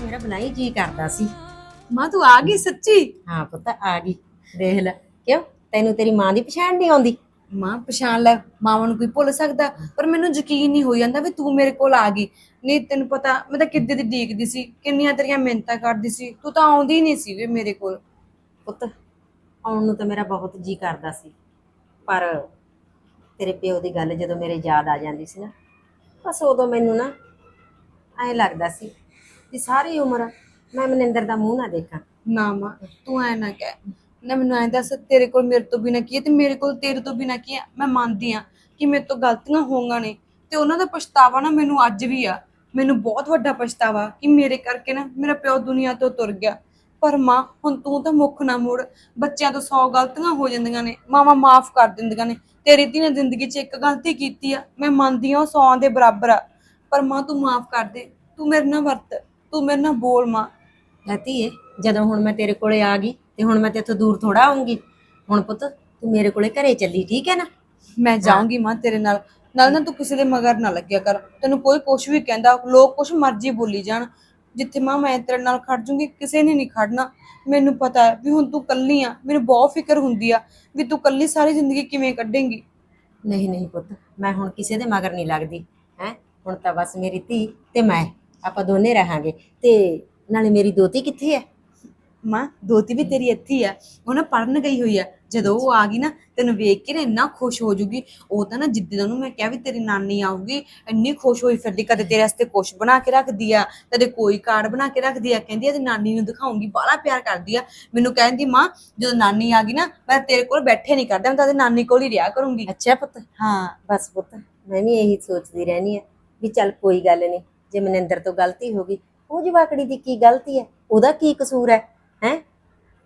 ਮੇਰਾ ਬਣਾਈ ਜੀ ਕਰਦਾ ਸੀ। ਮਾਂ ਤੂੰ ਆ ਗਈ ਸੱਚੀ? ਹਾਂ ਪੁੱਤ ਆ ਗਈ। ਦੇਖ ਲੈ ਕਿਉਂ? ਤੈਨੂੰ ਤੇਰੀ ਮਾਂ ਦੀ ਪਛਾਣ ਨਹੀਂ ਆਉਂਦੀ? ਮਾਂ ਪਛਾਣ ਲੈ ਮਾਵਾਂ ਨੂੰ ਕੋਈ ਭੁੱਲ ਸਕਦਾ ਪਰ ਮੈਨੂੰ ਯਕੀਨ ਨਹੀਂ ਹੋ ਜਾਂਦਾ ਵੀ ਤੂੰ ਮੇਰੇ ਕੋਲ ਆ ਗਈ। ਨਹੀਂ ਤੈਨੂੰ ਪਤਾ ਮੈਂ ਤਾਂ ਕਿੱਦੇ ਦੀ ਡੀਕਦੀ ਸੀ ਕਿੰਨੀਆਂ ਤੇਰੀਆਂ ਮਿਹਨਤਾਂ ਕਰਦੀ ਸੀ ਤੂੰ ਤਾਂ ਆਉਂਦੀ ਨਹੀਂ ਸੀ ਵੀ ਮੇਰੇ ਕੋਲ। ਪੁੱਤ ਆਉਣ ਨੂੰ ਤਾਂ ਮੇਰਾ ਬਹੁਤ ਜੀ ਕਰਦਾ ਸੀ ਪਰ ਤੇਰੇ ਪਿਓ ਦੀ ਗੱਲ ਜਦੋਂ ਮੇਰੇ ਯਾਦ ਆ ਜਾਂਦੀ ਸੀ ਨਾ ਬਸ ਉਦੋਂ ਮੈਨੂੰ ਨਾ ਐਂ ਲੱਗਦਾ ਸੀ ਕਿ ਸਾਰੀ ਉਮਰ ਮੈਂ ਮਨਿੰਦਰ ਦਾ ਮੂੰਹ ਨਾ ਦੇਖਾਂ। ਨਾ ਮਾਂ, ਤੂੰ ਐ ਨਾ ਕਹਿ। ਨਾ ਮੈਨੂੰ ਐਂ ਦੱਸ, ਤੇਰੇ ਕੋਲ ਮੇਰੇ ਤੋਂ ਬਿਨਾ ਕੀ ਹੈ ਤੇ ਮੇਰੇ ਕੋਲ ਤੇਰੇ ਤੋਂ ਬਿਨਾ ਕੀ ਹੈ? ਮੈਂ ਮੰਨਦੀ ਆ ਕਿ ਮੇਰੇ ਤੋਂ ਗਲਤੀਆਂ ਹੋਈਆਂ ਨੇ ਤੇ ਉਹਨਾਂ ਦਾ ਪਛਤਾਵਾ ਨਾ ਮੈਨੂੰ ਅੱਜ ਵੀ ਆ। ਮੈਨੂੰ ਬਹੁਤ ਵੱਡਾ ਪਛਤਾਵਾ ਕਿ ਮੇਰੇ ਕਰਕੇ ਨਾ ਮੇਰਾ ਪਿਓ ਦੁਨੀਆ ਤੋਂ ਤੁਰ ਗਿਆ। ਪਰ ਮਾਂ, ਹੁਣ ਤੂੰ ਤਾਂ ਮੁੱਖ ਨਾ ਮੋੜ। ਬੱਚਿਆਂ ਤੋਂ 100 ਗਲਤੀਆਂ ਹੋ ਜਾਂਦੀਆਂ ਨੇ। ਮਾਵਾਂ ਮਾਫ ਕਰ ਦਿੰਦੀਆਂ ਨੇ। ਤੇਰੀ ਧੀ ਨੇ ਜ਼ਿੰਦਗੀ 'ਚ ਇੱਕ ਗਲਤੀ ਕੀਤੀ ਆ। ਮੈਂ ਮੰਨਦੀ ਆ ਉਹ 100 ਦੇ ਬਰਾਬਰ ਆ। ਪਰ ਮਾਂ, ਤੂੰ ਮਾਫ ਕਰ ਦੇ। ਤੂੰ ਮੇਰੇ ਨਾਲ ਵਰਤ। ਤੂੰ ਮੇਰੇ ਨਾਲ ਬੋਲ ਮਾਂ। ਲੈ ਧੀਏ ਜਦੋਂ ਹੁਣ ਮੈਂ ਤੇਰੇ ਕੋਲੇ ਆ ਗਈ ਤੇ ਹੁਣ ਮੈਂ ਤੇਥੋਂ ਦੂਰ ਥੋੜਾ ਆਉਂਗੀ ਹੁਣ ਪੁੱਤ ਤੂੰ ਮੇਰੇ ਕੋਲੇ ਘਰੇ ਚੱਲੀ ਠੀਕ ਹੈ ਨਾ? ਮੈਂ ਜਾਊਂਗੀ ਮਾਂ ਤੇਰੇ ਨਾਲ। ਨਾਲ ਨਾ ਤੂੰ ਕਿਸੇ ਦੇ ਮਗਰ ਨਾ ਲੱਗਿਆ ਕਰ। ਤੈਨੂੰ ਕੋਈ ਕੁਝ ਵੀ ਕਹਿੰਦਾ ਲੋਕ ਕੁਝ ਮਰਜ਼ੀ ਬੋਲੀ ਜਾਣ। ਜਿੱਥੇ ਮਾਂ ਮੈਂ ਤੇਰੇ ਨਾਲ ਖੜ ਜੂੰਗੀ ਕਿਸੇ ਨੇ ਨਹੀਂ ਖੜਨਾ। ਮੈਨੂੰ ਪਤਾ ਹੈ ਵੀ ਹੁਣ ਤੂੰ ਕੱਲੀ ਆ। ਮੈਨੂੰ ਬਹੁਤ ਫਿਕਰ ਹੁੰਦੀ ਆ ਵੀ ਤੂੰ ਕੱਲੀ ਸਾਰੀ ਜ਼ਿੰਦਗੀ ਕਿਵੇਂ ਕੱਢੇਂਗੀ। ਨਹੀਂ ਨਹੀਂ ਪੁੱਤ ਮੈਂ ਹੁਣ ਕਿਸੇ ਦੇ ਮਗਰ ਨਹੀਂ ਲੱਗਦੀ। ਹੈ? ਹੁਣ ਤਾਂ ਬਸ ਮੇਰੀ ਧੀ ਤੇ ਮੈਂ। ਆਪਾਂ ਦੋਨੇ ਰਹਾਂਗੇ। ਤੇ ਨਾਲੇ ਮੇਰੀ ਦੋਤੀ ਕਿੱਥੇ ਹੈ ਮਾਂ ਦੋਤੀ ਵੀ ਤੇਰੀ ਇੱਥੇ ਹੀ ਆ। ਉਹ ਨਾ ਪੜਨ ਗਈ ਹੋਈ ਆ। ਜਦੋਂ ਉਹ ਆ ਗਈ ਨਾ ਤੈਨੂੰ ਵੇਖ ਕੇ ਨਾ ਇੰਨਾ ਖੁਸ਼ ਹੋ ਜੂਗੀ। ਉਹ ਤਾਂ ਨਾ ਜਿੱਦਾਂ ਉਹਨੂੰ ਮੈਂ ਕਿਹਾ ਵੀ ਤੇਰੀ ਨਾਨੀ ਆਊਗੀ ਇੰਨੀ ਖੁਸ਼ ਹੋਈ ਫਿਰਦੀ ਕਦੇ ਤੇਰੇ ਵਾਸਤੇ ਕੁਛ ਬਣਾ ਕੇ ਰੱਖਦੀ ਆ ਕਦੇ ਕੋਈ ਕਾਰਡ ਬਣਾ ਕੇ ਰੱਖਦੀ ਆ। ਕਹਿੰਦੀ ਆ ਤੇ ਨਾਨੀ ਨੂੰ ਦਿਖਾਉਂਗੀ ਬਾਹਲਾ ਪਿਆਰ ਕਰਦੀ ਆ। ਮੈਨੂੰ ਕਹਿੰਦੀ ਮਾਂ ਜਦੋਂ ਨਾਨੀ ਆ ਗਈ ਨਾ ਮੈਂ ਤੇਰੇ ਕੋਲ ਬੈਠੇ ਨਹੀਂ ਕਰਦਾ ਮੈਂ ਤਾਂ ਤੇ ਨਾਨੀ ਕੋਲ ਹੀ ਰਿਹਾ ਕਰੂੰਗੀ। ਅੱਛਾ ਪੁੱਤ। ਹਾਂ। ਬਸ ਪੁੱਤ ਮੈਂ ਵੀ ਇਹੀ ਸੋਚਦੀ ਰਹਿਣੀ ਆ ਵੀ ਚੱਲ ਕੋਈ ਗੱਲ ਨਹੀਂ। ਜੇ ਮਨਿੰਦਰ ਤੋਂ ਗਲਤੀ ਹੋ ਗਈ ਉਹ ਜਵਾਕੜੀ ਦੀ ਕੀ ਗਲਤੀ ਹੈ? ਉਹਦਾ ਕੀ ਕਸੂਰ ਹੈ? ਹੈ?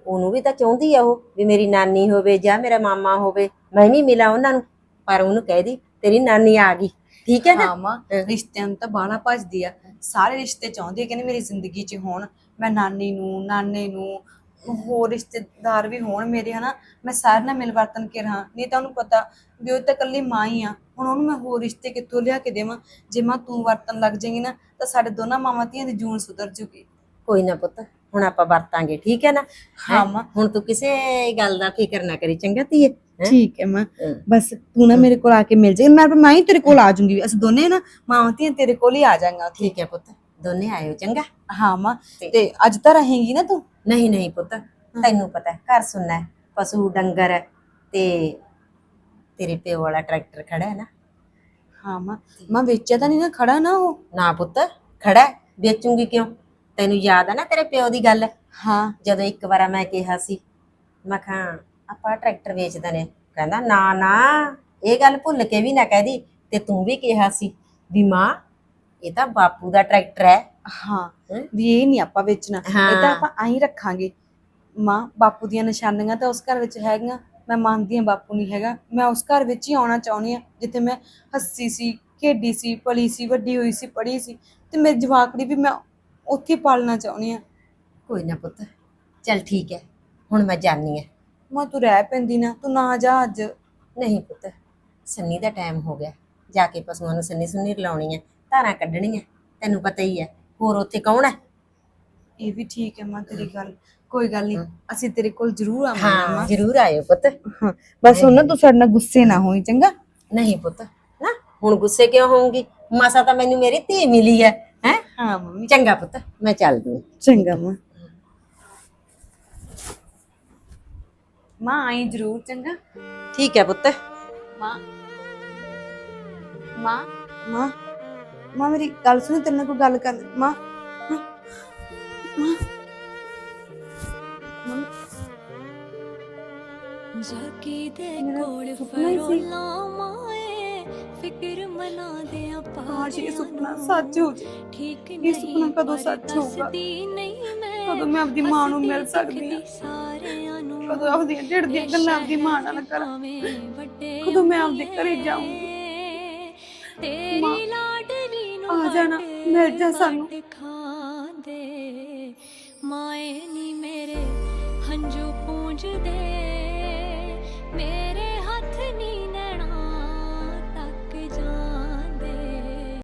ਉਹਨੂੰ ਵੀ ਤਾਂ ਚਾਹੁੰਦੀ ਆ ਉਹ ਵੀ ਮੇਰੀ ਨਾਨੀ ਹੋਵੇ ਜਾਂ ਮੇਰਾ ਮਾਮਾ ਹੋਵੇ ਮੈਂ ਵੀ ਮਿਲਾਂ ਉਹਨਾਂ ਨੂੰ ਪਰ ਉਹਨੂੰ ਕਹਿ ਦੀ ਤੇਰੀ ਨਾਨੀ ਆ ਗਈ। ਠੀਕ ਹੈ ਨਾ? ਹਾਂ ਮਾਂ ਰਿਸ਼ਤਿਆਂ ਨੂੰ ਤਾਂ ਬਾਹਲਾ ਭੱਜਦੀ ਆ। ਸਾਰੇ ਰਿਸ਼ਤੇ ਚਾਹੁੰਦੀ ਆ ਕਹਿੰਦੀ ਮੇਰੀ ਜ਼ਿੰਦਗੀ 'ਚ ਹੋਣ ਮੈਂ ਨਾਨੀ ਨੂੰ ਨਾਨੇ ਨੂੰ ਹੋਰ ਰਿਸ਼ਤੇਦਾਰ ਵੀ ਹੋਣ ਮੇਰੇ ਹਨਾ। ਮੈਂ ਸਾਰਿਆਂ ਨਾਲ ਮਿਲ ਵਰਤਨ ਕੇ ਰਹਾਂ। ਨਹੀਂ ਤਾਂ ਉਹਨੂੰ ਪਤਾ ਵੀ ਉਹ ਤਾਂ ਇਕੱਲੀ ਮਾਂ ਹੀ ਆ। ਹੁਣ ਉਹਨੂੰ ਮੈਂ ਹੋਰ ਰਿਸ਼ਤੇ ਕਿੱਥੋਂ ਲਿਆ ਕੇ ਦੇਵਾਂ? ਜੇ ਮਾਂ ਤੂੰ ਵਰਤਨ ਲੱਗ ਜਾਏਗੀ ਨਾ ਤਾਂ ਸਾਡੇ ਦੋਨਾਂ ਮਾਵਾਂ ਧੀਆਂ ਦੀ ਜੂਨ ਸੁਧਰ ਜੂਗੀ। ਕੋਈ ਨਾ ਪੁੱਤ ਹੁਣ ਆਪਾਂ ਵਰਤਾਂਗੇ ਠੀਕ ਹੈ ਨਾ? ਹਾਂ? ਮਾਂ। ਹੁਣ ਤੂੰ ਕਿਸੇ ਗੱਲ ਦਾ ਫਿਕਰ ਨਾ ਕਰੀ ਚੰਗਾ ਧੀਏ ਹੈਂ? ਠੀਕ ਹੈ ਮਾਂ। ਬਸ ਤੂੰ ਨਾ ਮੇਰੇ ਕੋਲ ਆ ਕੇ ਮਿਲ ਜਾਏ ਮੈਂ ਮੈਂ ਹੀ ਤੇਰੇ ਕੋਲ ਆ ਜਾਊਂਗੀ ਅਸੀਂ ਦੋਨੇ ਨਾ ਮਾਵਾਂ ਧੀਆਂ ਤੇਰੇ ਕੋਲ ਹੀ ਆ ਜਾਵਾਂਗਾ ਠੀਕ ਹੈ ਪੁੱਤ। ਦੋਨੇ ਆਇਓ ਚੰਗਾ? ਹਾਂ ਮਾਂ ਤੇ- ਅੱਜ ਤਾਂ ਰਹੇਂਗੀ ਨਾ ਤੂੰ? ਨਹੀਂ ਨਹੀਂ ਪੁੱਤ ਤੈਨੂੰ ਪਤਾ ਹੈ ਘਰ ਸੁਣਨਾ ਹੈ ਪਸ਼ੂ ਡੰਗਰ ਹੈ ਤੇ ਤੇਰੇ ਪਿਓ ਵਾਲਾ ਟਰੈਕਟਰ ਖੜਾ ਹੈ ਨਾ। ਹਾਂ ਮਾਂ ਮਾਂ ਵੇਚਿਆ ਤਾਂ ਨਹੀਂ ਨਾ ਖੜਾ ਨਾ ਉਹ। ਨਾ ਪੁੱਤ ਖੜਾ ਹੈ, ਵੇਚੂੰਗੀ ਕਿਉਂ? ਤੈਨੂੰ ਯਾਦ ਹੈ ਨਾ ਤੇਰੇ ਪਿਓ ਦੀ ਗੱਲ? ਹਾਂ। ਜਦੋਂ ਇੱਕ ਵਾਰ ਮੈਂ ਕਿਹਾ ਸੀ ਮੈਂ ਕਿਹਾ ਆਪਾਂ ਟਰੈਕਟਰ ਵੇਚਦੇ ਨੇ। ਕਹਿੰਦਾ ਨਾ ਨਾ ਇਹ ਗੱਲ ਭੁੱਲ ਕੇ ਵੀ ਨਾ ਕਹਿਦੀ ਤੇ ਤੂੰ ਵੀ ਕਿਹਾ ਸੀ ਵੀ ਮਾਂ ਇਹ ਤਾਂ ਬਾਪੂ ਦਾ ਟਰੈਕਟਰ ਹੈ। ਹਾਂ ਹੈਂ? ਵੀ ਇਹ ਨਹੀਂ ਆਪਾਂ ਵੇਚਣਾ। ਇਹ ਤਾਂ ਹਾਂ। ਆਪਾਂ ਆਈ ਰੱਖਾਂਗੇ। ਮਾਂ ਬਾਪੂ ਦੀਆਂ ਨਿਸ਼ਾਨੀਆਂ ਤਾਂ ਉਸ ਘਰ ਵਿੱਚ ਹੈਗੀਆਂ। ਮੈਂ ਮੰਨਦੀ ਹਾਂ ਬਾਪੂ ਨਹੀਂ ਹੈਗਾ। ਮੈਂ ਉਸ ਘਰ ਵਿੱਚ ਹੀ ਆਉਣਾ ਚਾਹੁੰਦੀ ਹਾਂ ਜਿੱਥੇ ਮੈਂ ਹੱਸੀ ਸੀ ਖੇਡੀ ਸੀ ਪਲੀ ਸੀ ਵੱਡੀ ਹੋਈ ਸੀ ਪੜ੍ਹੀ ਸੀ। ਤੇ ਮੇਰੀ ਜਵਾਕੜੀ ਵੀ ਮੈਂ ਉੱਥੇ ਹੀ ਪਾਲਣਾ ਚਾਹੁੰਦੀ ਹਾਂ। ਕੋਈ ਨਾ ਪੁੱਤ। ਚੱਲ ਠੀਕ ਹੈ। ਹੁਣ ਮੈਂ ਜਾਣੀ ਹੈ। ਮਾਂ ਤੂੰ ਰਹਿ ਪੈਂਦੀ ਨਾ। ਤੂੰ ਨਾ ਜਾ ਅੱਜ। ਨਹੀਂ ਪੁੱਤ। ਸੰਨੀ ਦਾ ਟਾਈਮ ਹੋ ਗਿਆ। ਜਾ ਕੇ ਪਸ਼ੂਆਂ ਨੂੰ ਸੰਨੀ ਸੁੰਨੀ ਰਲਾਉਣੀ ਹੈ। ਧਾਰਾਂ ਕੱਢਣੀਆਂ ਤੈਨੂੰ ਪਤਾ ਹੀ ਹੈ ਹੋਰ ਉੱਥੇ ਕੌਣ ਹੈ ਇਹ ਵੀ ਠੀਕ ਹੈ ਮਾਂ ਤੇਰੀ ਗੱਲ ਕੋਈ ਗੱਲ ਨਹੀਂ ਅਸੀਂ ਤੇਰੇ ਕੋਲ ਜ਼ਰੂਰ ਆਵਾਂਗੇ ਹਾਂ ਮਾਂ। ਜ਼ਰੂਰ ਆਇਓ ਪੁੱਤ। ਹਾਂ, ਬਸ ਉਹਨਾਂ ਤੂੰ ਸਾਡੇ ਨਾਲ ਗੁੱਸੇ ਨਾ ਹੋਈ ਚੰਗਾ? ਨਹੀਂ ਪੁੱਤ ਨਾ ਹੁਣ ਗੁੱਸੇ ਕਿਉਂ ਹੋਊਂਗੀ? ਮਾਸਾ ਤਾਂ ਮੈਨੂੰ ਮੇਰੀ ਧੀ ਮਿਲੀ ਹੈ ਹੈ? ਹਾਂ ਮੰਮੀ। ਚੰਗਾ ਪੁੱਤ ਮੈਂ ਚੱਲਦੀ ਹਾਂ। ਚੰਗਾ ਮਾਂ। ਮਾਂ ਆਈ ਜ਼ਰੂਰ ਚੰਗਾ। ਠੀਕ ਹੈ ਪੁੱਤ। ਮਾਂ। ਮਾਂ। ਮਾਂ। ਮਾਂ ਮੇਰੀ ਗੱਲ ਸੁਣ ਤੇਰੇ ਨਾਲ ਕੋਈ ਗੱਲ ਕਰ ਮਾਂ ਮਾਂ ਮਾਂ ਜਾਕੀ ਦੇ ਮੇਰਾ ਕੋਲ ਸੁਪਨਾ ਹੀ ਸੀ। ਫਰੋਲਾ ਮਾਏ ਫਿਕਰ ਮਨਾ ਦੇ ਆਪਾਂ ਕਾਸ਼ ਇਹ ਸੁਪਨਾ ਸੱਚ ਹੋ ਜਾਏ ਠੀਕ ਇਹ ਸੁਪਨਾ ਕਦੋਂ ਸੱਚ ਹੋਊਗਾ? ਕਦੋਂ ਮੈਂ ਆਪਦੀ ਮਾਂ ਨੂੰ ਮਿਲ ਸਕਦੀ ਹਾਂ? ਕਦੋਂ ਆਪਦੀਆਂ ਢਿੱਡ ਦੀਆਂ ਗੱਲਾਂ ਆਪਦੀ ਮਾਂ ਨਾਲ ਕਰਾਂ ਕਦੋਂ ਮੈਂ ਆਪਦੇ ਘਰੇ ਜਾਊਂਗੀ ਤੇਰੀ ਮਾਂ, ਲਾਡਲੀ ਨੂੰ ਆ ਜਾਣਾ, ਮਿਲ ਜਾ ਸਾਨੂੰ।